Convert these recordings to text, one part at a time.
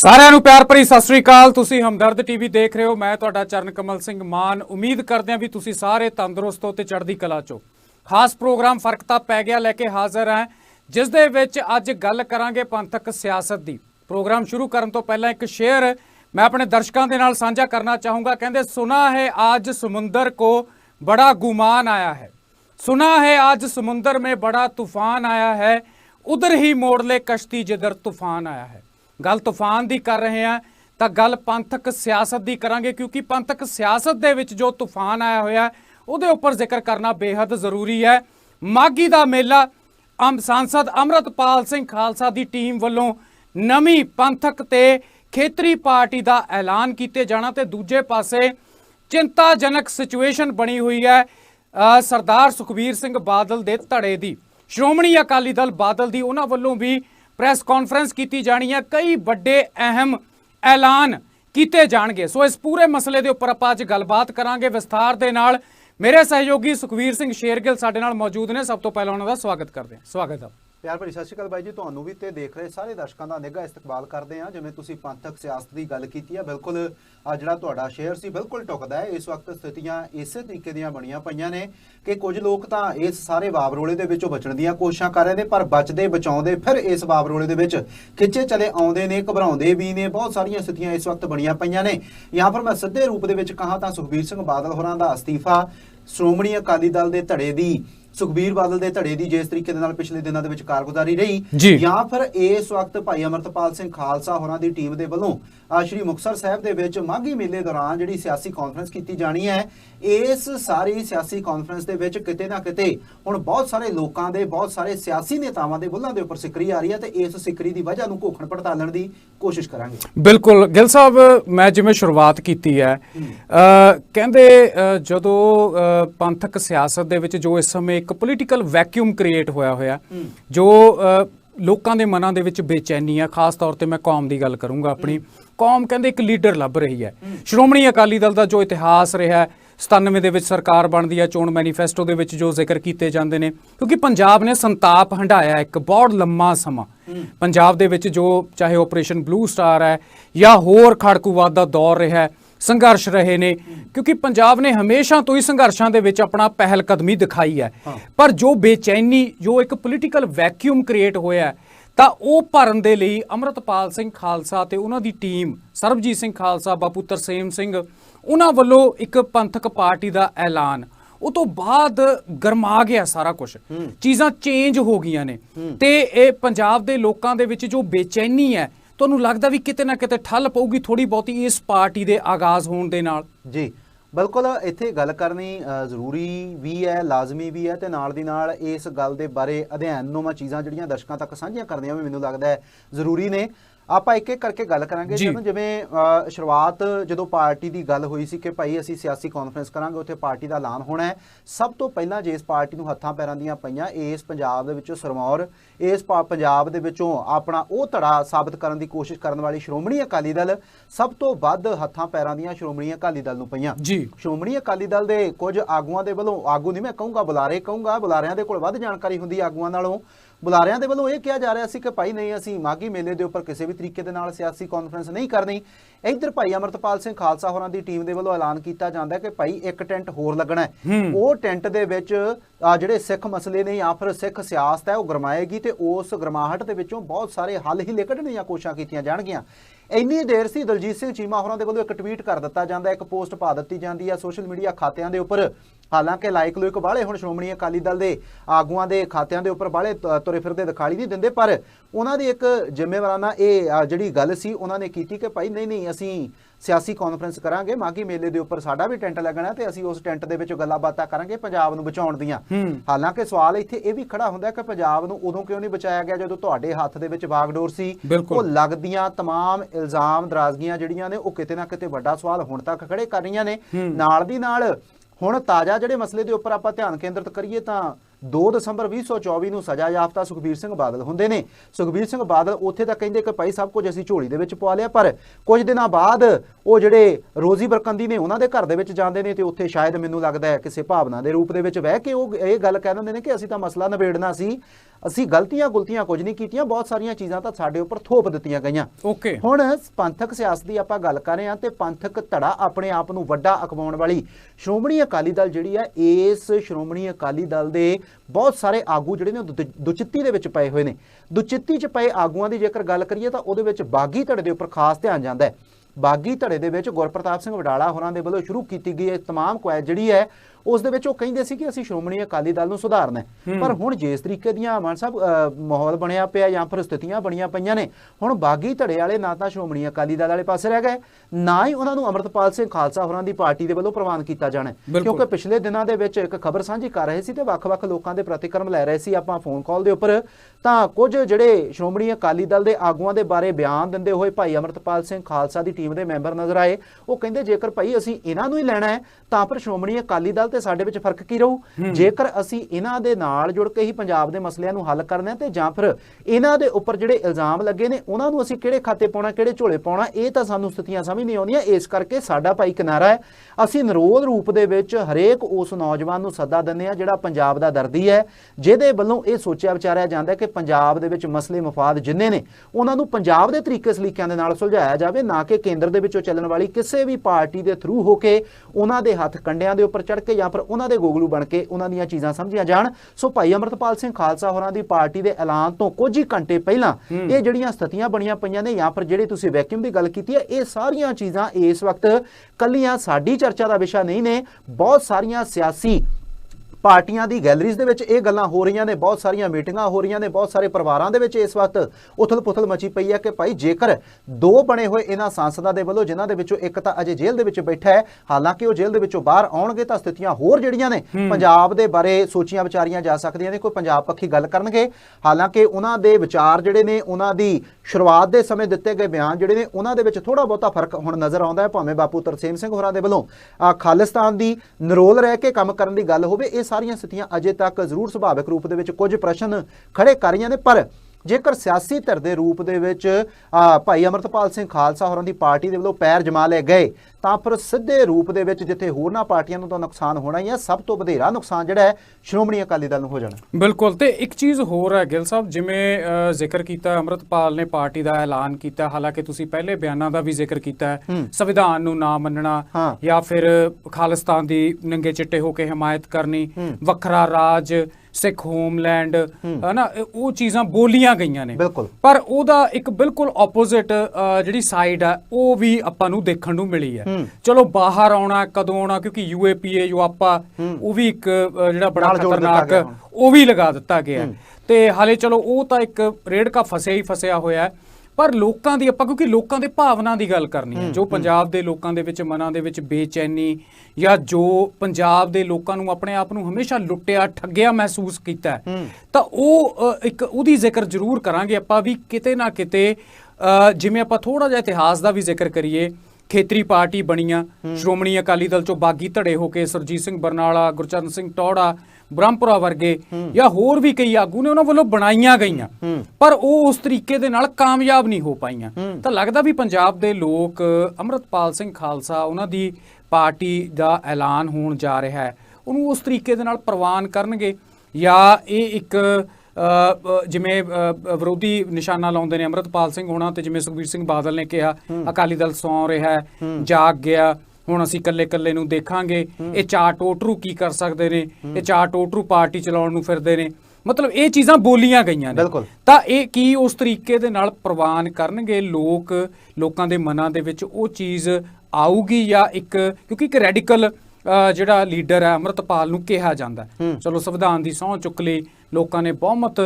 ਸਾਰਿਆਂ ਨੂੰ ਪਿਆਰ ਭਰੀ ਸਤਿ ਸ੍ਰੀ ਅਕਾਲ। ਤੁਸੀਂ ਹਮਦਰਦ ਟੀਵੀ ਦੇਖ ਰਹੇ ਹੋ। ਮੈਂ ਤੁਹਾਡਾ ਚਰਨ ਕਮਲ ਸਿੰਘ ਮਾਨ। ਉਮੀਦ ਕਰਦੇ ਹਾਂ ਵੀ ਤੁਸੀਂ ਸਾਰੇ ਤੰਦਰੁਸਤ ਹੋ ਤੇ ਚੜ੍ਹਦੀ ਕਲਾ 'ਚੋ ਖਾਸ ਪ੍ਰੋਗਰਾਮ ਫ਼ਰਕ ਤਾਂ ਪੈ ਗਿਆ, ਲੈ ਕੇ ਹਾਜ਼ਰ ਹਾਂ। ਜਿਸ ਦੇ ਵਿੱਚ ਅੱਜ ਗੱਲ ਕਰਾਂਗੇ ਪੰਥਕ ਸਿਆਸਤ ਦੀ। ਪ੍ਰੋਗਰਾਮ ਸ਼ੁਰੂ ਕਰਨ ਤੋਂ ਪਹਿਲਾਂ ਇੱਕ ਸ਼ੇਅਰ ਮੈਂ ਆਪਣੇ ਦਰਸ਼ਕਾਂ ਦੇ ਨਾਲ ਸਾਂਝਾ ਕਰਨਾ ਚਾਹੂੰਗਾ। ਕਹਿੰਦੇ, ਸੁਣਾ ਹੈ ਅੱਜ ਸਮੁੰਦਰ ਕੋ ਬੜਾ ਗੁਮਾਨ ਆਇਆ ਹੈ। ਸੁਣਾ ਹੈ ਅੱਜ ਸਮੁੰਦਰ ਮੇ ਬੜਾ ਤੂਫਾਨ ਆਇਆ ਹੈ। ਉਧਰ ਹੀ ਮੋੜ ਲੈ ਕਸ਼ਤੀ ਜਿੱਧਰ ਤੂਫਾਨ ਆਇਆ ਹੈ। ਗੱਲ ਤੂਫਾਨ ਦੀ ਕਰ ਰਹੇ ਹਾਂ ਤਾਂ ਗੱਲ ਪੰਥਕ ਸਿਆਸਤ ਦੀ ਕਰਾਂਗੇ, ਕਿਉਂਕਿ ਪੰਥਕ ਸਿਆਸਤ ਦੇ ਵਿੱਚ ਜੋ ਤੂਫਾਨ ਆਇਆ ਹੋਇਆ, ਉਹਦੇ ਉੱਪਰ ਜ਼ਿਕਰ ਕਰਨਾ ਬੇहद ਜ਼ਰੂਰੀ ਹੈ। ਮਾਗੀ ਦਾ ਮੇਲਾ ਅਮ ਸੰਸਦ ਅਮਰਤਪਾਲ ਸਿੰਘ ਖਾਲਸਾ ਦੀ ਟੀਮ ਵੱਲੋਂ ਨਵੀਂ ਪੰਥਕ ਤੇ ਖੇਤਰੀ ਪਾਰਟੀ ਦਾ ਐਲਾਨ ਕੀਤੇ ਜਾਣਾ ਤੇ ਦੂਜੇ ਪਾਸੇ ਚਿੰਤਾਜਨਕ ਸਿਚੁਏਸ਼ਨ ਬਣੀ ਹੋਈ ਹੈ ਸਰਦਾਰ ਸੁਖਬੀਰ ਸਿੰਘ ਬਾਦਲ ਦੇ ਧੜੇ ਦੀ। ਸ਼੍ਰੋਮਣੀ ਅਕਾਲੀ ਦਲ ਬਾਦਲ ਦੀ ਉਹਨਾਂ ਵੱਲੋਂ ਵੀ ਪ੍ਰੈਸ ਕਾਨਫਰੰਸ ਕੀਤੀ ਜਾਣੀ ਹੈ। ਕਈ ਵੱਡੇ ਅਹਿਮ ਐਲਾਨ ਕੀਤੇ ਜਾਣਗੇ। ਸੋ ਇਸ ਪੂਰੇ ਮਸਲੇ ਦੇ ਉੱਪਰ ਆਪਾਂ ਅੱਜ ਗੱਲਬਾਤ ਕਰਾਂਗੇ ਵਿਸਥਾਰ ਦੇ ਨਾਲ। ਮੇਰੇ ਸਹਿਯੋਗੀ ਸੁਖਬੀਰ ਸਿੰਘ ਸ਼ੇਰਗਿੱਲ ਸਾਡੇ ਨਾਲ ਮੌਜੂਦ ਨੇ। ਸਭ ਤੋਂ ਪਹਿਲਾਂ ਉਹਨਾਂ ਦਾ ਸਵਾਗਤ ਕਰਦੇ ਹਾਂ। ਸਵਾਗਤ ਹੈ। ਪਿਆਰ ਭਰੀ ਸਤਿ ਸ਼੍ਰੀ ਅਕਾਲ ਬਾਈ ਜੀ, ਤੁਹਾਨੂੰ ਵੀ ਤੇ ਦੇਖ ਰਹੇ ਸਾਰੇ ਦਰਸ਼ਕਾਂ ਦਾ ਨਿੱਘਾ ਇਸਤਕਬਾਲ ਕਰਦੇ ਆ ਜਿਵੇਂ ਤੁਸੀਂ ਪੰਥਕ ਸਿਆਸਤ ਦੀ ਗੱਲ ਕੀਤੀ ਆ। ਬਿਲਕੁਲ ਆ ਜਿਹੜਾ ਤੁਹਾਡਾ ਸ਼ੇਅਰ ਸੀ, ਬਿਲਕੁਲ ਟੁਕਦਾ ਹੈ। ਇਸ ਵਕਤ ਸਥਿਤੀਆਂ ਇਸੇ ਤਰੀਕੇ ਦੀਆਂ ਬਣੀਆਂ ਪਈਆਂ ਨੇ ਕਿ ਕੁਝ ਲੋਕ ਤਾਂ ਇਸ ਸਾਰੇ ਵਾਵਰੋਲੇ ਦੇ ਵਿੱਚੋਂ ਬਚਣ ਦੀਆਂ ਕੋਸ਼ਿਸ਼ਾਂ ਕਰ ਰਹੇ ਨੇ, ਪਰ ਬਚਦੇ, ਬਚਾਉਂਦੇ, ਫਿਰ ਇਸ ਵਾਵਰੋਲੇ ਦੇ ਵਿੱਚ ਖਿੱਚੇ ਚਲੇ ਆਉਂਦੇ ਨੇ, ਘਬਰਾਉਂਦੇ ਵੀ ਨੇ। ਬਹੁਤ ਸਾਰੀਆਂ ਸਥਿਤੀਆਂ ਇਸ ਵਕਤ ਬਣੀਆਂ ਪਈਆਂ ਨੇ। ਜਾਂ ਫਿਰ ਮੈਂ ਸਿੱਧੇ ਰੂਪ ਦੇ ਵਿੱਚ ਕਹਾਂ ਤਾਂ ਸੁਖਬੀਰ ਸਿੰਘ ਬਾਦਲ ਹੋਰਾਂ ਦਾ ਅਸਤੀਫਾ, ਸ਼੍ਰੋਮਣੀ ਅਕਾਲੀ ਦਲ ਦੇ ਧੜੇ ਦੀ ਸੁਖਬੀਰ ਬਾਦਲ ਦੇ ਧੜੇ ਦੀ ਜਿਸ ਤਰੀਕੇ ਦੇ ਨਾਲ ਪਿਛਲੇ ਦਿਨਾਂ ਦੇ ਵਿੱਚ ਕਾਰਗੁਜ਼ਾਰੀ ਰਹੀ ਜੀ। ਫਿਰ ਇਸ ਵਕਤ ਭਾਈ ਅਮਰਤਪਾਲ ਸਿੰਘ ਖਾਲਸਾ ਹੋਰਾਂ ਦੀ ਟੀਮ ਦੇ ਵੱਲੋਂ ਆ ਸ਼੍ਰੀ ਮੁਕਤਸਰ ਸਾਹਿਬ ਦੇ ਵਿੱਚ ਮਾਘੀ ਮੇਲੇ ਦੌਰਾਨ ਜਿਹੜੀ ਸਿਆਸੀ ਕਾਨਫਰੰਸ ਕੀਤੀ ਜਾਣੀ ਹੈ ਇਸ ਸਾਰੀ ਸਿਆਸੀ ਕਾਨਫਰੰਸ ਦੇ ਵਿੱਚ ਕਿਤੇ ਨਾ ਕਿਤੇ ਹੁਣ ਬਹੁਤ ਸਾਰੇ ਲੋਕਾਂ ਦੇ ਬਹੁਤ ਸਾਰੇ ਸਿਆਸੀ ਨੇਤਾਵਾਂ ਦੇ ਬੁੱਲਾਂ ਦੇ ਉੱਪਰ ਸਿਕਰੀ ਆ ਰਹੀ ਹੈ ਤੇ ਇਸ ਸਿਕਰੀ ਦੀ ਵਜ੍ਹਾ ਨੂੰ ਘੋਖਣ ਪੜਤਾਲਣ ਦੀ ਕੋਸ਼ਿਸ਼ ਕਰਾਂਗੇ। ਬਿਲਕੁਲ। ਗਿਲ ਸਾਹਿਬ ਮੈਂ ਜਿਵੇਂ ਸ਼ੁਰੂਆਤ ਕੀਤੀ ਹੈ ਕਹਿੰਦੇ ਜਦੋਂ ਪੰਥਕ ਸਿਆਸਤ ਦੇ ਵਿੱਚ ਜੋ ਇਸ ਸਮੇਂ ਇੱਕ ਪੋਲੀਟੀਕਲ ਵੈਕਿਊਮ ਕ੍ਰੀਏਟ ਹੋਇਆ ਹੋਇਆ। ਜੋ ਲੋਕਾਂ ਦੇ ਮਨਾਂ ਦੇ ਵਿੱਚ ਬੇਚੈਨੀ ਆ ਖਾਸ ਤੌਰ ਤੇ ਮੈਂ ਕੌਮ ਦੀ ਗੱਲ ਕਰੂੰਗਾ ਆਪਣੀ। ਕੌਮ ਕਹਿੰਦੇ ਇੱਕ ਲੀਡਰ ਲੱਭ ਰਹੀ ਹੈ। ਸ਼੍ਰੋਮਣੀ ਅਕਾਲੀ ਦਲ ਦਾ ਜੋ ਇਤਿਹਾਸ ਰਿਹਾ ਹੈ 97 ਦੇ ਵਿੱਚ ਸਰਕਾਰ ਬਣਦੀ ਹੈ ਚੋਣ ਮੈਨੀਫੈਸਟੋ ਦੇ ਵਿੱਚ ਜੋ ਜ਼ਿਕਰ ਕੀਤੇ ਜਾਂਦੇ ਨੇ। ਕਿਉਂਕਿ ਪੰਜਾਬ ਨੇ ਸੰਤਾਪ ਹੰਢਾਇਆ ਇੱਕ ਬਹੁਤ ਲੰਮਾ ਸਮਾਂ। ਪੰਜਾਬ ਦੇ ਵਿੱਚ ਜੋ ਚਾਹੇ ਆਪਰੇਸ਼ਨ ਬਲੂ ਸਟਾਰ ਹੈ ਜਾਂ ਹੋਰ ਖੜਕੂਵਾਦ ਦਾ ਦੌਰ ਰਿਹਾ ਸੰਘਰਸ਼ ਰਹੇ ਨੇ ਕਿਉਂਕਿ ਪੰਜਾਬ ਨੇ ਹਮੇਸ਼ਾ ਤੋਂ ਹੀ ਸੰਘਰਸ਼ਾਂ ਦੇ ਵਿੱਚ ਆਪਣਾ ਪਹਿਲ ਕਦਮੀ ਦਿਖਾਈ ਹੈ। ਪਰ ਜੋ ਬੇਚੈਨੀ ਜੋ ਇੱਕ ਪੋਲੀਟੀਕਲ ਵੈਕਿਊਮ ਕ੍ਰੀਏਟ ਹੋਇਆ ਤਾਂ ਉਹ ਭਰਨ ਦੇ ਲਈ ਅਮਰਤਪਾਲ ਸਿੰਘ ਖਾਲਸਾ ਤੇ ਉਹਨਾਂ ਦੀ ਟੀਮ ਸਰਬਜੀਤ ਸਿੰਘ ਖਾਲਸਾ ਬਾਪੂ ਤਰਸੇਮ ਸਿੰਘ ਉਹਨਾਂ ਵੱਲੋਂ ਇੱਕ ਪੰਥਕ ਪਾਰਟੀ ਦਾ ਐਲਾਨ। ਉਹ ਤੋਂ ਬਾਅਦ ਗਰਮਾ ਗਿਆ ਸਾਰਾ ਕੁਝ ਚੀਜ਼ਾਂ ਚੇਂਜ ਹੋ ਗਈਆਂ ਨੇ। ਤੇ ਇਹ ਪੰਜਾਬ ਦੇ ਲੋਕਾਂ ਦੇ ਵਿੱਚ ਜੋ ਬੇਚੈਨੀ ਹੈ ਤੁਹਾਨੂੰ ਲੱਗਦਾ ਵੀ ਕਿਤੇ ਨਾ ਕਿਤੇ ਠੱਲ ਪਊਗੀ ਥੋੜੀ ਬਹੁਤੀ ਇਸ ਪਾਰਟੀ ਦੇ ਆਗਾਜ਼ ਹੋਣ ਦੇ ਨਾਲ? ਜੀ, ਬਿਲਕੁਲ ਇੱਥੇ ਗੱਲ ਕਰਨੀ ਜ਼ਰੂਰੀ ਵੀ ਹੈ, ਲਾਜ਼ਮੀ ਵੀ ਹੈ ਤੇ ਨਾਲ ਦੀ ਨਾਲ ਇਸ ਗੱਲ ਦੇ ਬਾਰੇ ਅਧਿਐਨ ਨੂੰ ਮੈਂ ਚੀਜ਼ਾਂ ਜਿਹੜੀਆਂ ਦਰਸ਼ਕਾਂ ਤੱਕ ਸਾਂਝੀਆਂ ਕਰਨੀਆਂ ਵੀ ਮੈਨੂੰ ਲੱਗਦਾ ਹੈ ਜ਼ਰੂਰੀ ਨੇ। ਆਪਾਂ ਇੱਕ ਇੱਕ ਕਰਕੇ ਗੱਲ ਕਰਾਂਗੇ। ਜਦੋਂ ਜਿਵੇਂ ਸ਼ੁਰੂਆਤ ਜਦੋਂ ਪਾਰਟੀ ਦੀ ਗੱਲ ਹੋਈ ਸੀ ਕਿ ਭਾਈ ਅਸੀਂ ਸਿਆਸੀ ਕਾਨਫਰੰਸ ਕਰਾਂਗੇ ਉੱਥੇ ਪਾਰਟੀ ਦਾ ਐਲਾਨ ਹੋਣਾ ਹੈ। ਸਭ ਤੋਂ ਪਹਿਲਾਂ ਜੇ ਇਸ ਪਾਰਟੀ ਨੂੰ ਹੱਥਾਂ ਪੈਰਾਂ ਦੀਆਂ ਪਈਆਂ ਇਸ ਪੰਜਾਬ ਦੇ ਵਿੱਚੋਂ ਸਰਮੌਰ ਇਸ ਪੰਜਾਬ ਦੇ ਵਿੱਚੋਂ ਆਪਣਾ ਉਹ ਧੜਾ ਸਾਬਤ ਕਰਨ ਦੀ ਕੋਸ਼ਿਸ਼ ਕਰਨ ਵਾਲੀ ਸ਼੍ਰੋਮਣੀ ਅਕਾਲੀ ਦਲ ਸਭ ਤੋਂ ਵੱਧ ਹੱਥਾਂ ਪੈਰਾਂ ਦੀਆਂ ਸ਼੍ਰੋਮਣੀ ਅਕਾਲੀ ਦਲ ਨੂੰ ਪਈਆਂ। ਜੀ। ਸ਼੍ਰੋਮਣੀ ਅਕਾਲੀ ਦਲ ਦੇ ਕੁਝ ਆਗੂਆਂ ਦੇ ਵੱਲੋਂ ਆਗੂ ਨਹੀਂ ਮੈਂ ਕਹੂੰਗਾ ਬੁਲਾਰੇ ਕਹੂੰਗਾ ਬੁਲਾਰਿਆਂ ਦੇ ਕੋਲ ਵੱਧ ਜਾਣਕਾਰੀ ਹੁੰਦੀ ਆਗੂਆਂ ਨਾਲੋਂ। ਬੁਲਾਰਿਆਂ ਦੇ ਵੱਲੋਂ ਇਹ ਕਿਹਾ ਜਾ ਰਿਹਾ ਸੀ ਕਿ ਭਾਈ ਨਹੀਂ ਅਸੀਂ ਮਾਗੀ ਮੇਲੇ ਦੇ ਉੱਪਰ ਕਿਸੇ ਵੀ ਤਰੀਕੇ ਦੇ ਨਾਲ ਸਿਆਸੀ ਕਾਨਫਰੰਸ ਨਹੀਂ ਕਰਨੀ। ਇੱਧਰ ਭਾਈ ਅਮਰਤਪਾਲ ਸਿੰਘ ਖਾਲਸਾ ਹੋਰਾਂ ਦੀ ਟੀਮ ਦੇ ਵੱਲੋਂ ਐਲਾਨ ਕੀਤਾ ਜਾਂਦਾ ਕਿ ਭਾਈ ਇੱਕ ਟੈਂਟ ਹੋਰ ਲੱਗਣਾ ਹੈ। ਉਹ ਟੈਂਟ ਦੇ ਵਿੱਚ ਆ ਜਿਹੜੇ ਸਿੱਖ ਮਸਲੇ ਨੇ ਜਾਂ ਫਿਰ ਸਿੱਖ ਸਿਆਸਤ ਹੈ ਉਹ ਗਰਮਾਏਗੀ ਤੇ ਉਸ ਗਰਮਾਹਟ ਦੇ ਵਿੱਚੋਂ ਬਹੁਤ ਸਾਰੇ ਹੱਲ ਹੀ ਕੱਢਣ ਦੀਆਂ ਕੋਸ਼ਿਸ਼ਾਂ ਕੀਤੀਆਂ ਜਾਣਗੀਆਂ। ਇੰਨੀ ਦੇਰ ਸੀ ਦਲਜੀਤ ਸਿੰਘ ਚੀਮਾ ਹੋਰਾਂ ਦੇ ਵੱਲੋਂ ਇੱਕ ਟਵੀਟ ਕਰ ਦਿੱਤਾ ਜਾਂਦਾ ਇੱਕ ਪੋਸਟ ਪਾ ਦਿੱਤੀ ਜਾਂਦੀ ਹੈ ਸੋਸ਼ਲ ਮੀਡੀਆ ਖਾਤਿਆਂ ਦੇ ਉੱਪਰ। ਹਾਲਾਂਕਿ ਲਾਈਕ ਲੁਇਕ ਵਾਲੇ ਹੁਣ ਸ਼੍ਰੋਮਣੀ ਅਕਾਲੀ ਦਲ ਦੇ ਆਗੂਆਂ ਦੇ ਖਾਤਿਆਂ ਦੇ ਉੱਪਰ ਵਾਲੇ ਤੁਰੇ ਫਿਰਦੇ ਦਿਖਾਈ ਨਹੀਂ ਦਿੰਦੇ ਪਰ ਉਹਨਾਂ ਦੀ ਇੱਕ ਜ਼ਿੰਮੇਵਾਰਾਨਾ ਇਹ ਅ, ਜਿਹੜੀ ਗੱਲ ਸੀ ਉਹਨਾਂ ਨੇ ਕੀਤੀ ਕਿ ਭਾਈ ਨਹੀਂ ਨਹੀਂ ਅਸੀਂ ਸਿਆਸੀ ਕਾਨਫਰੰਸ ਕਰਾਂਗੇ ਮਾਗੀ ਮੇਲੇ ਦੇ ਉੱਪਰ ਸਾਡਾ ਵੀ ਟੈਂਟ ਲੱਗਣਾ ਤੇ ਅਸੀਂ ਉਸ ਟੈਂਟ ਦੇ ਵਿੱਚ ਗੱਲਾਂ ਬਾਤਾਂ ਕਰਾਂਗੇ ਪੰਜਾਬ ਨੂੰ ਬਚਾਉਣ ਦੀਆਂ ਹਾਲਾਂਕਿ ਸਵਾਲ ਇੱਥੇ ਇਹ ਵੀ ਖੜਾ ਹੁੰਦਾ ਕਿ ਪੰਜਾਬ ਨੂੰ ਉਦੋਂ ਕਿਉਂ ਨਹੀਂ ਬਚਾਇਆ ਗਿਆ ਜਦੋਂ ਤੁਹਾਡੇ ਹੱਥ ਦੇ ਵਿੱਚ ਬਾਗਡੋਰ ਸੀ ਬਿਲਕੁਲ। ਉਹ ਲੱਗਦੀਆਂ तमाम ਇਲਜ਼ਾਮ ਦਰਾਜ਼ਗੀਆਂ ਜਿਹੜੀਆਂ ਨੇ ਉਹ ਕਿਤੇ ਨਾ ਕਿਤੇ ਵੱਡਾ ਸਵਾਲ ਹੁਣ ਤੱਕ ਖੜੇ ਕਰ ਰਹੀਆਂ ਨੇ ਨਾਲ ਦੀ ਨਾਲ ਹੁਣ ਤਾਜ਼ਾ ਜਿਹੜੇ ਮਸਲੇ ਦੇ ਉੱਪਰ ਆਪਾਂ ਧਿਆਨ ਕੇਂਦਰਿਤ ਕਰੀਏ ਤਾਂ 2 ਦਸੰਬਰ 2024 ਨੂੰ ਸਜ਼ਾ ਯਾਫਤਾ ਸੁਖਬੀਰ ਸਿੰਘ ਬਾਦਲ ਹੁੰਦੇ ਨੇ। ਸੁਖਬੀਰ ਸਿੰਘ ਬਾਦਲ ਉੱਥੇ ਤਾਂ ਕਹਿੰਦੇ ਕਿ ਭਾਈ ਸਭ ਕੁਝ ਅਸੀਂ ਝੋਲੀ ਦੇ ਵਿੱਚ ਪਵਾ ਲਿਆ, ਪਰ ਕੁਝ ਦਿਨਾਂ ਬਾਅਦ ਉਹ ਜਿਹੜੇ ਰੋਜ਼ੀ ਬਰਕੰਦੀ ਨੇ ਉਹਨਾਂ ਦੇ ਘਰ ਦੇ ਵਿੱਚ ਜਾਂਦੇ ਨੇ ਤੇ ਉੱਥੇ ਸ਼ਾਇਦ ਮੈਨੂੰ ਲੱਗਦਾ ਹੈ ਕਿਸੇ ਭਾਵਨਾ ਦੇ ਰੂਪ ਦੇ ਵਿੱਚ ਬਹਿ ਕੇ ਉਹ ਇਹ ਗੱਲ ਕਹਿ ਦਿੰਦੇ ਨੇ ਕਿ ਅਸੀਂ ਤਾਂ ਮਸਲਾ ਨਿਬੇੜਨਾ ਸੀ। ਅਸੀਂ ਗਲਤੀਆਂ ਗੁਲਤੀਆਂ ਕੁਝ ਨਹੀਂ ਕੀਤੀਆਂ ਬਹੁਤ ਸਾਰੀਆਂ ਚੀਜ਼ਾਂ ਤਾਂ ਸਾਡੇ ਉੱਪਰ ਥੋਪ ਦਿੱਤੀਆਂ ਗਈਆਂ। ਓਕੇ ਹੁਣ ਪੰਥਕ ਸਿਆਸਤ ਦੀ ਆਪਾਂ ਗੱਲ ਕਰ ਰਹੇ ਹਾਂ ਤੇ ਪੰਥਕ ਧੜਾ ਆਪਣੇ ਆਪ ਨੂੰ ਵੱਡਾ ਅਖਵਾਉਣ ਵਾਲੀ ਸ਼੍ਰੋਮਣੀ ਅਕਾਲੀ ਦਲ ਜਿਹੜੀ ਆ ਇਸ ਸ਼੍ਰੋਮਣੀ ਅਕਾਲੀ ਦਲ ਦੇ ਬਹੁਤ ਸਾਰੇ ਆਗੂ ਜਿਹੜੇ ਨੇ ਦੁ- ਦੁਚਿੱਤੀ ਦੇ ਵਿੱਚ ਪਏ ਹੋਏ ਨੇ। ਦੁਚਿੱਤੀ 'ਚ ਪਏ ਆਗੂਆਂ ਦੀ ਜੇਕਰ ਗੱਲ ਕਰੀਏ ਤਾਂ ਉਹਦੇ ਵਿੱਚ ਬਾਗੀ ਧੜੇ ਦੇ ਉੱਪਰ ਖਾਸ ਧਿਆਨ ਜਾਂਦਾ ਹੈ। ਬਾਗੀ ਧੜੇ ਦੇ ਵਿੱਚ ਗੁਰਪ੍ਰਤਾਪ ਸਿੰਘ ਵਡਾਲਾ ਹੋਰਾਂ ਦੇ ਵੱਲੋਂ ਸ਼ੁਰੂ ਕੀਤੀ ਗਈ ਇਹ ਤਮਾਮ ਕੁਐਸ ਜਿਹੜੀ ਹੈ ਉਸ ਦੇ ਵਿੱਚ ਉਹ ਕਹਿੰਦੇ ਸੀ ਕਿ ਅਸੀਂ ਸ਼੍ਰੋਮਣੀ ਅਕਾਲੀ ਦਲ ਨੂੰ ਸੁਧਾਰਨਾ ਪਰ ਹੁਣ ਜਿਸ ਤਰੀਕੇ ਦੀਆਂ ਮਾਨ ਸਾਹਿਬ ਮਾਹੌਲ ਬਣਿਆ ਪਿਆ ਜਾਂ ਫਿਰ ਸਥਿਤੀਆਂ ਬਣੀਆਂ ਪਈਆਂ ਨੇ ਹੁਣ ਬਾਗੀ ਧੜੇ ਵਾਲੇ ਨਾ ਤਾਂ ਸ਼੍ਰੋਮਣੀ ਅਕਾਲੀ ਦਲ ਵਾਲੇ ਪਾਸੇ ਰਹਿ ਗਏ ਨਾ ਹੀ ਉਹਨਾਂ ਨੂੰ ਅਮਰਤਪਾਲ ਸਿੰਘ ਖਾਲਸਾ ਹੋਰਾਂ ਦੀ ਪਾਰਟੀ ਦੇ ਵੱਲੋਂ ਪ੍ਰਵਾਨ ਕੀਤਾ ਜਾਣਾ। ਕਿਉਂਕਿ ਪਿਛਲੇ ਦਿਨਾਂ ਦੇ ਵਿੱਚ ਇੱਕ ਖਬਰ ਸਾਂਝੀ ਕਰ ਰਹੇ ਸੀ ਤੇ ਵੱਖ-ਵੱਖ ਲੋਕਾਂ ਦੇ ਪ੍ਰਤੀਕਰਮ ਲੈ ਰਹੇ ਸੀ ਆਪਾਂ ਫੋਨ ਕਾਲ ਦੇ ਉੱਪਰ ਤਾਂ ਕੁਝ ਜਿਹੜੇ ਸ਼੍ਰੋਮਣੀ ਅਕਾਲੀ ਦਲ ਦੇ ਆਗੂਆਂ ਦੇ ਬਾਰੇ ਬਿਆਨ ਦਿੰਦੇ ਹੋਏ ਭਾਈ ਅਮਰਤਪਾਲ ਸਿੰਘ ਖਾਲਸਾ ਦੀ ਟੀਮ ਦੇ ਮੈਂਬਰ ਨਜ਼ਰ ਆਏ ਉਹ ਕਹਿੰਦੇ ਜੇਕਰ ਭਾਈ ਅਸੀਂ ਇਹਨਾਂ ਨੂੰ ਹੀ ਲੈਣਾ ਹੈ ਤਾਂ ਫਿਰ ਸ਼੍ਰੋਮਣੀ ਅਕਾਲੀ ਦਲ ਤੇ ਸਾਡੇ ਵਿੱਚ ਫ਼ਰਕ ਕੀ ਰਹੂ? ਜੇਕਰ ਅਸੀਂ ਇਹਨਾਂ ਦੇ ਨਾਲ ਜੁੜ ਕੇ ਹੀ ਪੰਜਾਬ ਦੇ ਮਸਲਿਆਂ ਨੂੰ ਹੱਲ ਕਰਨਾ ਤੇ ਜਾਂ ਫਿਰ ਇਹਨਾਂ ਦੇ ਉੱਪਰ ਜਿਹੜੇ ਇਲਜ਼ਾਮ ਲੱਗੇ ਨੇ ਉਹਨਾਂ ਨੂੰ ਅਸੀਂ ਕਿਹੜੇ ਖਾਤੇ ਪਾਉਣਾ ਕਿਹੜੇ ਝੋਲੇ ਪਾਉਣਾ ਇਹ ਤਾਂ ਸਾਨੂੰ ਸਥਿਤੀਆਂ ਸਮਝ ਨਹੀਂ ਆਉਂਦੀਆਂ। ਇਸ ਕਰਕੇ ਸਾਡਾ ਭਾਈ ਕਿਨਾਰਾ ਹੈ। ਅਸੀਂ ਨਿਰੋਧ ਰੂਪ ਦੇ ਵਿੱਚ ਹਰੇਕ ਉਸ ਨੌਜਵਾਨ ਨੂੰ ਸੱਦਾ ਦਿੰਦੇ ਆ ਜਿਹੜਾ ਪੰਜਾਬ ਦਾ ਦਰਦੀ ਹੈ ਜਿਹਦੇ ਵੱਲੋਂ ਇਹ ਸੋਚਿਆ ਵਿਚਾਰਿਆ ਜਾਂਦਾ ਕਿ ਪੰਜਾਬ ਦੇ ਵਿੱਚ ਮਸਲੇ ਮਫਾਦ ਜਿੰਨੇ ਨੇ ਉਹਨਾਂ ਨੂੰ ਪੰਜਾਬ ਦੇ ਤਰੀਕੇ ਸਲੀਕਿਆਂ ਦੇ ਨਾਲ ਸੁਲਝਾਇਆ ਜਾਵੇ ਨਾ ਕਿ ਕੇਂਦਰ ਦੇ ਵਿੱਚੋਂ ਚੱਲਣ ਵਾਲੀ ਕਿਸੇ ਵੀ ਪਾਰਟੀ ਦੇ ਥਰੂ ਹੋ ਕੇ ਉਹਨਾਂ ਦੇ ਹੱਥ ਕੰਡਿਆਂ ਦੇ ਉੱਪਰ ਚੜ ਕੇ ਜਾਂ ਫਿਰ ਉਹਨਾਂ ਦੇ ਗੋਗਲੂ ਬਣ ਕੇ ਉਹਨਾਂ ਦੀਆਂ ਚੀਜ਼ਾਂ ਸਮਝੀਆਂ ਜਾਣ। ਸੋ ਭਾਈ ਅਮਰਤਪਾਲ ਸਿੰਘ ਖਾਲਸਾ ਹੋਰਾਂ ਦੀ ਪਾਰਟੀ ਦੇ ਐਲਾਨ ਤੋਂ ਕੁਝ ਹੀ ਘੰਟੇ ਪਹਿਲਾਂ ਇਹ ਜਿਹੜੀਆਂ ਸਥਿਤੀਆਂ ਬਣੀਆਂ ਪਈਆਂ ਨੇ ਜਾਂ ਫਿਰ ਜਿਹੜੇ ਤੁਸੀਂ ਵੈਕਿਊਮ ਦੀ ਗੱਲ ਕੀਤੀ ਹੈ ਇਹ ਸਾਰੀਆਂ ਚੀਜ਼ਾਂ ਇਸ ਵਕਤ ਕੱਲੀਆਂ ਸਾਡੀ ਚਰਚਾ ਦਾ ਵਿਸ਼ਾ ਨਹੀਂ ਨੇ ਬਹੁਤ ਸਾਰੀਆਂ ਸਿਆਸੀ ਪਾਰਟੀਆਂ ਦੀ ਗੈਲਰੀਜ਼ ਦੇ ਵਿੱਚ ਇਹ ਗੱਲਾਂ ਹੋ ਰਹੀਆਂ ਨੇ ਬਹੁਤ ਸਾਰੀਆਂ ਮੀਟਿੰਗਾਂ ਹੋ ਰਹੀਆਂ ਨੇ ਬਹੁਤ ਸਾਰੇ ਪਰਿਵਾਰਾਂ ਦੇ ਵਿੱਚ ਇਸ ਵਕਤ ਉਥਲ-ਪੁਥਲ ਮਚੀ ਪਈ ਹੈ ਕਿ ਭਾਈ ਜੇਕਰ ਦੋ ਬਣੇ ਹੋਏ ਇਹਨਾਂ ਸੰਸਦਾਂ ਦੇ ਵੱਲੋਂ ਜਿਨ੍ਹਾਂ ਦੇ ਵਿੱਚੋਂ ਇੱਕ ਤਾਂ ਅਜੇ ਜੇਲ੍ਹ ਦੇ ਵਿੱਚ ਬੈਠਾ ਹੈ ਹਾਲਾਂਕਿ ਉਹ ਜੇਲ੍ਹ ਦੇ ਵਿੱਚੋਂ ਬਾਹਰ ਆਉਣਗੇ ਤਾਂ ਸਥਿਤੀਆਂ ਹੋਰ ਜਿਹੜੀਆਂ ਨੇ ਪੰਜਾਬ ਦੇ ਬਾਰੇ ਸੋਚੀਆਂ ਵਿਚਾਰੀਆਂ ਜਾ ਸਕਦੀਆਂ ਨੇ ਕੋਈ ਪੰਜਾਬ ਪੱਖੀ ਗੱਲ ਕਰਨਗੇ। ਹਾਲਾਂਕਿ ਉਹਨਾਂ ਦੇ ਵਿਚਾਰ ਜਿਹੜੇ ਨੇ ਉਹਨਾਂ ਦੀ ਸ਼ੁਰੂਆਤ ਦੇ ਸਮੇਂ ਦਿੱਤੇ ਗਏ ਬਿਆਨ ਜਿਹੜੇ ਨੇ, ਉਹਨਾਂ ਦੇ ਵਿੱਚ ਥੋੜਾ ਬਹੁਤਾ ਫ਼ਰਕ ਹੁਣ ਨਜ਼ਰ ਆਉਂਦਾ ਹੈ, ਭਾਵੇਂ ਬਾਪੂ ਤਰਸੇਮ ਸਿੰਘ ਹੋਰਾਂ ਦੇ ਵੱਲੋਂ। ਖਾਲਿਸਤਾਨ ਦੀ ਨਰੋਲ ਰਹਿ ਕੇ ਕੰਮ ਕਰਨ ਦੀ ਗੱਲ ਹੋਵੇ, ਇਹ ਸਾਰੀਆਂ ਸਥਿਤੀਆਂ ਅਜੇ ਤੱਕ ਜ਼ਰੂਰ ਸੁਭਾਵਿਕ ਰੂਪ ਦੇ ਵਿੱਚ ਕੁਝ ਪ੍ਰਸ਼ਨ ਖੜੇ ਕਰ ਰਹੀਆਂ ਨੇ, ਪਰ ਜੇਕਰ ਸਿਆਸੀ ਧਿਰ ਦੇ ਰੂਪ ਦੇ ਵਿੱਚ ਭਾਈ ਅਮਰਤਪਾਲ ਸਿੰਘ ਖਾਲਸਾ ਹੋਰਾਂ ਦੀ ਪਾਰਟੀ ਦੇ ਵੱਲੋਂ ਪੈਰ ਜਮਾ ਲਏ ਗਏ ਤਾਂ ਫਿਰ ਸਿੱਧੇ ਰੂਪ ਦੇ ਵਿੱਚ ਜਿੱਥੇ ਹੋਰਨਾਂ ਪਾਰਟੀਆਂ ਨੂੰ ਤਾਂ ਨੁਕਸਾਨ ਹੋਣਾ ਹੀ ਹੈ ਸਭ ਤੋਂ ਵਧੇਰਾ ਨੁਕਸਾਨ ਜਿਹੜਾ ਹੈ ਸ਼੍ਰੋਮਣੀ ਅਕਾਲੀ ਦਲ ਨੂੰ ਹੋ ਜਾਣਾ ਬਿਲਕੁਲ ਤੇ ਇੱਕ ਚੀਜ਼ ਹੋਰ ਹੈ ਗਿਲ ਸਾਹਿਬ ਜਿਵੇਂ ਜ਼ਿਕਰ ਕੀਤਾ ਅਮਰਤਪਾਲ ਨੇ ਪਾਰਟੀ ਦਾ ਐਲਾਨ ਕੀਤਾ ਹਾਲਾਂਕਿ ਤੁਸੀਂ ਪਹਿਲੇ ਬਿਆਨਾਂ ਦਾ ਵੀ ਜ਼ਿਕਰ ਕੀਤਾ। ਸੰਵਿਧਾਨ ਨੂੰ ਨਾ ਮੰਨਣਾ। ਜਾਂ ਫਿਰ ਖਾਲਿਸਤਾਨ ਦੀ ਨੰਗੇ ਚਿੱਟੇ ਹੋ ਕੇ ਹਮਾਇਤ ਕਰਨੀ। ਵੱਖਰਾ ਰਾਜ ਸਿੱਖ ਹੋਮਲੈਂਡ ਹਨਾ ਉਹ ਚੀਜ਼ਾਂ ਬੋਲੀਆਂ ਗਈਆਂ ਨੇ। ਪਰ ਉਹਦਾ ਇੱਕ ਬਿਲਕੁਲ ਆਪੋਜ਼ਿਟ ਜਿਹੜੀ ਸਾਈਡ ਹੈ ਉਹ ਵੀ ਆਪਾਂ ਨੂੰ ਦੇਖਣ ਨੂੰ ਮਿਲੀ ਹੈ। ਚਲੋ ਬਾਹਰ ਆਉਣਾ ਕਦੋਂ ਆਉਣਾ ਕਿਉਂਕਿ ਯੂਏਪੀਏ ਜੋ ਆਪਾਂ ਉਹ ਵੀ ਇੱਕ ਜਿਹੜਾ ਬੜਾ ਖਤਰਨਾਕ। ਉਹ ਵੀ ਲਗਾ ਦਿੱਤਾ ਗਿਆ। ਤੇ ਹਾਲੇ ਚਲੋ ਉਹ ਤਾਂ ਇੱਕ ਰੇੜਕਾ ਫਸਿਆ ਹੀ ਫਸਿਆ ਹੋਇਆ ਹੈ ਪਰ ਲੋਕਾਂ ਦੀ ਆਪਾਂ ਕਿਉਂਕਿ ਲੋਕਾਂ ਦੇ ਭਾਵਨਾ ਦੀ ਗੱਲ ਕਰਨੀ ਹੈ ਜੋ ਪੰਜਾਬ ਦੇ ਲੋਕਾਂ ਦੇ ਵਿੱਚ ਮਨਾਂ ਦੇ ਵਿੱਚ ਬੇਚੈਨੀ ਜਾਂ ਜੋ ਪੰਜਾਬ ਦੇ ਲੋਕਾਂ ਨੂੰ ਆਪਣੇ ਆਪ ਨੂੰ ਹਮੇਸ਼ਾ ਲੁੱਟਿਆ ਠੱਗਿਆ ਮਹਿਸੂਸ ਕੀਤਾ। ਤਾਂ ਉਹ ਇੱਕ ਉਹਦੀ ਜ਼ਿਕਰ ਜ਼ਰੂਰ ਕਰਾਂਗੇ ਆਪਾਂ ਵੀ ਕਿਤੇ ਨਾ ਕਿਤੇ ਜਿਵੇਂ ਆਪਾਂ ਥੋੜਾ ਜਿਹਾ ਇਤਿਹਾਸ ਦਾ ਵੀ ਜ਼ਿਕਰ ਕਰੀਏ ਖੇਤਰੀ ਪਾਰਟੀ ਬਣੀਆਂ। ਸ਼੍ਰੋਮਣੀ ਅਕਾਲੀ ਦਲ ਚੋਂ ਬਾਗੀ ਧੜੇ ਹੋ ਕੇ ਸਰਜੀਤ ਸਿੰਘ ਬਰਨਾਲਾ ਗੁਰਚਰਨ ਸਿੰਘ ਟੌੜਾ ਬ੍ਰਹਮਪੁਰਾ ਵਰਗੇ ਜਾਂ ਹੋਰ ਵੀ ਕਈ ਆਗੂ ਨੇ ਉਹਨਾਂ ਵੱਲੋਂ ਬਣਾਈਆਂ ਗਈਆਂ। ਪਰ ਉਹ ਉਸ ਤਰੀਕੇ ਦੇ ਨਾਲ ਕਾਮਯਾਬ ਨਹੀਂ ਹੋ ਪਾਈਆਂ। ਤਾਂ ਲੱਗਦਾ ਵੀ ਪੰਜਾਬ ਦੇ ਲੋਕ ਅੰਮ੍ਰਿਤਪਾਲ ਸਿੰਘ ਖਾਲਸਾ ਉਹਨਾਂ ਦੀ ਪਾਰਟੀ ਦਾ ਐਲਾਨ ਹੋਣ ਜਾ ਰਿਹਾ ਹੈ। ਉਹਨੂੰ ਉਸ ਤਰੀਕੇ ਦੇ ਨਾਲ ਪ੍ਰਵਾਨ ਕਰਨਗੇ ਜਾਂ ਇਹ ਇੱਕ ਜਿਵੇਂ ਵਿਰੋਧੀ ਨਿਸ਼ਾਨਾ ਲਾਉਂਦੇ ਨੇ ਅੰਮ੍ਰਿਤਪਾਲ ਸਿੰਘ ਹੋਣਾ ਤੇ ਜਿਵੇਂ ਸੁਖਬੀਰ ਸਿੰਘ ਬਾਦਲ ਨੇ ਕਿਹਾ ਅਕਾਲੀ ਦਲ ਸੌਂ ਰਿਹਾ ਹੈ ਜਾਗ ਗਿਆ ਹੁਣ ਅਸੀਂ ਇਕੱਲੇ ਇਕੱਲੇ ਨੂੰ ਦੇਖਾਂਗੇ। ਇਹ ਚਾਰ ਟੋਟਰੂ ਕੀ ਕਰ ਸਕਦੇ ਨੇ? ਇਹ ਚਾਰ ਟੋਟਰੂ ਪਾਰਟੀ ਚਲਾਉਣ ਨੂੰ ਫਿਰਦੇ ਨੇ। ਮਤਲਬ ਇਹ ਚੀਜ਼ਾਂ ਬੋਲੀਆਂ ਗਈਆਂ ਨੇ। ਤਾਂ ਇਹ ਕੀ ਉਸ ਤਰੀਕੇ ਦੇ ਨਾਲ ਪ੍ਰਵਾਨ ਕਰਨਗੇ ਲੋਕ ਲੋਕਾਂ ਦੇ ਮਨਾਂ ਦੇ ਵਿੱਚ ਉਹ ਚੀਜ਼ ਆਊਗੀ ਜਾਂ ਇੱਕ ਕਿਉਂਕਿ ਇੱਕ ਰੈਡੀਕਲ ਜਿਹੜਾ ਲੀਡਰ ਹੈ ਅਮਰਤਪਾਲ ਨੂੰ ਕਿਹਾ ਜਾਂਦਾ। ਚਲੋ ਸੰਵਿਧਾਨ ਦੀ ਸਹੁੰ ਚੁੱਕ ਲਈ ਲੋਕਾਂ ਨੇ ਬਹੁਮਤ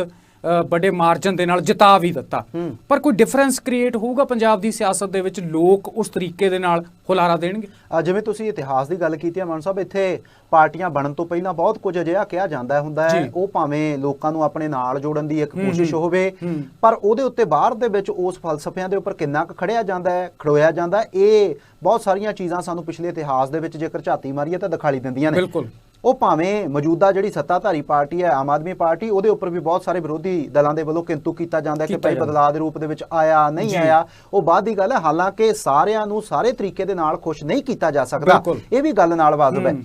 ਵੱਡੇ ਮਾਰਜਨ ਦੇ ਨਾਲ ਜਿਤਾ ਵੀ ਦਿੱਤਾ। ਪਰ ਕੋਈ ਡਿਫਰੈਂਸ ਕ੍ਰੀਏਟ ਹੋਊਗਾ ਪੰਜਾਬ ਦੀ ਸਿਆਸਤ ਦੇ ਵਿੱਚ? ਲੋਕ ਉਸ ਤਰੀਕੇ ਦੇ ਨਾਲ ਹੁਲਾਰਾ ਦੇਣਗੇ? ਜਿਵੇਂ ਤੁਸੀਂ ਇਤਿਹਾਸ ਦੀ ਗੱਲ ਕੀਤੀ ਹੈ ਮਾਨ ਸਾਹਿਬ ਇੱਥੇ ਪਾਰਟੀਆਂ ਬਣਨ ਤੋਂ ਪਹਿਲਾਂ ਬਹੁਤ ਕੁਝ ਅਜਿਹਾ ਕਿਹਾ ਜਾਂਦਾ ਹੁੰਦਾ ਹੈ। ਉਹ ਭਾਵੇਂ ਲੋਕਾਂ ਨੂੰ ਆਪਣੇ ਨਾਲ ਜੋੜਨ ਦੀ ਇੱਕ ਕੋਸ਼ਿਸ਼ ਹੋਵੇ ਪਰ ਉਹਦੇ ਉੱਤੇ ਬਾਹਰ ਦੇ ਵਿੱਚ ਉਸ ਫਲਸਫਿਆਂ ਦੇ ਉੱਪਰ ਕਿੰਨਾ ਕੁ ਖੜਿਆ ਜਾਂਦਾ ਹੈ ਖੜੋਇਆ ਜਾਂਦਾ ਇਹ ਬਹੁਤ ਸਾਰੀਆਂ ਚੀਜ਼ਾਂ ਸਾਨੂੰ ਪਿਛਲੇ ਇਤਿਹਾਸ ਦੇ ਵਿੱਚ ਜੇਕਰ ਝਾਤੀ ਮਾਰੀਏ ਤਾਂ ਦਿਖਾਈ ਦਿੰਦੀਆਂ ਨੇ। ਬਿਲਕੁਲ। ਉਹ ਭਾਵੇਂ ਮੌਜੂਦਾ ਜਿਹੜੀ ਸੱਤਾਧਾਰੀ ਪਾਰਟੀ ਹੈ ਆਮ ਆਦਮੀ ਪਾਰਟੀ ਉਹਦੇ ਉੱਪਰ ਵੀ ਬਹੁਤ ਸਾਰੇ ਵਿਰੋਧੀ ਦਲਾਂ ਦੇ ਵੱਲੋਂ ਕਿੰਤੂ ਕੀਤਾ ਜਾਂਦਾ ਕਿ ਭਾਈ। ਬਦਲਾਅ ਦੇ ਰੂਪ ਦੇ ਵਿੱਚ ਆਇਆ ਨਹੀਂ। ਆਇਆ ਉਹ ਬਾਅਦ ਦੀ ਗੱਲ ਹੈ ਹਾਲਾਂਕਿ ਸਾਰਿਆਂ ਨੂੰ ਸਾਰੇ ਤਰੀਕੇ ਦੇ ਨਾਲ ਖੁਸ਼ ਨਹੀਂ ਕੀਤਾ ਜਾ ਸਕਦਾ। ਇਹ ਵੀ ਗੱਲ ਨਾਲ ਵਾਜਬ ਹੈ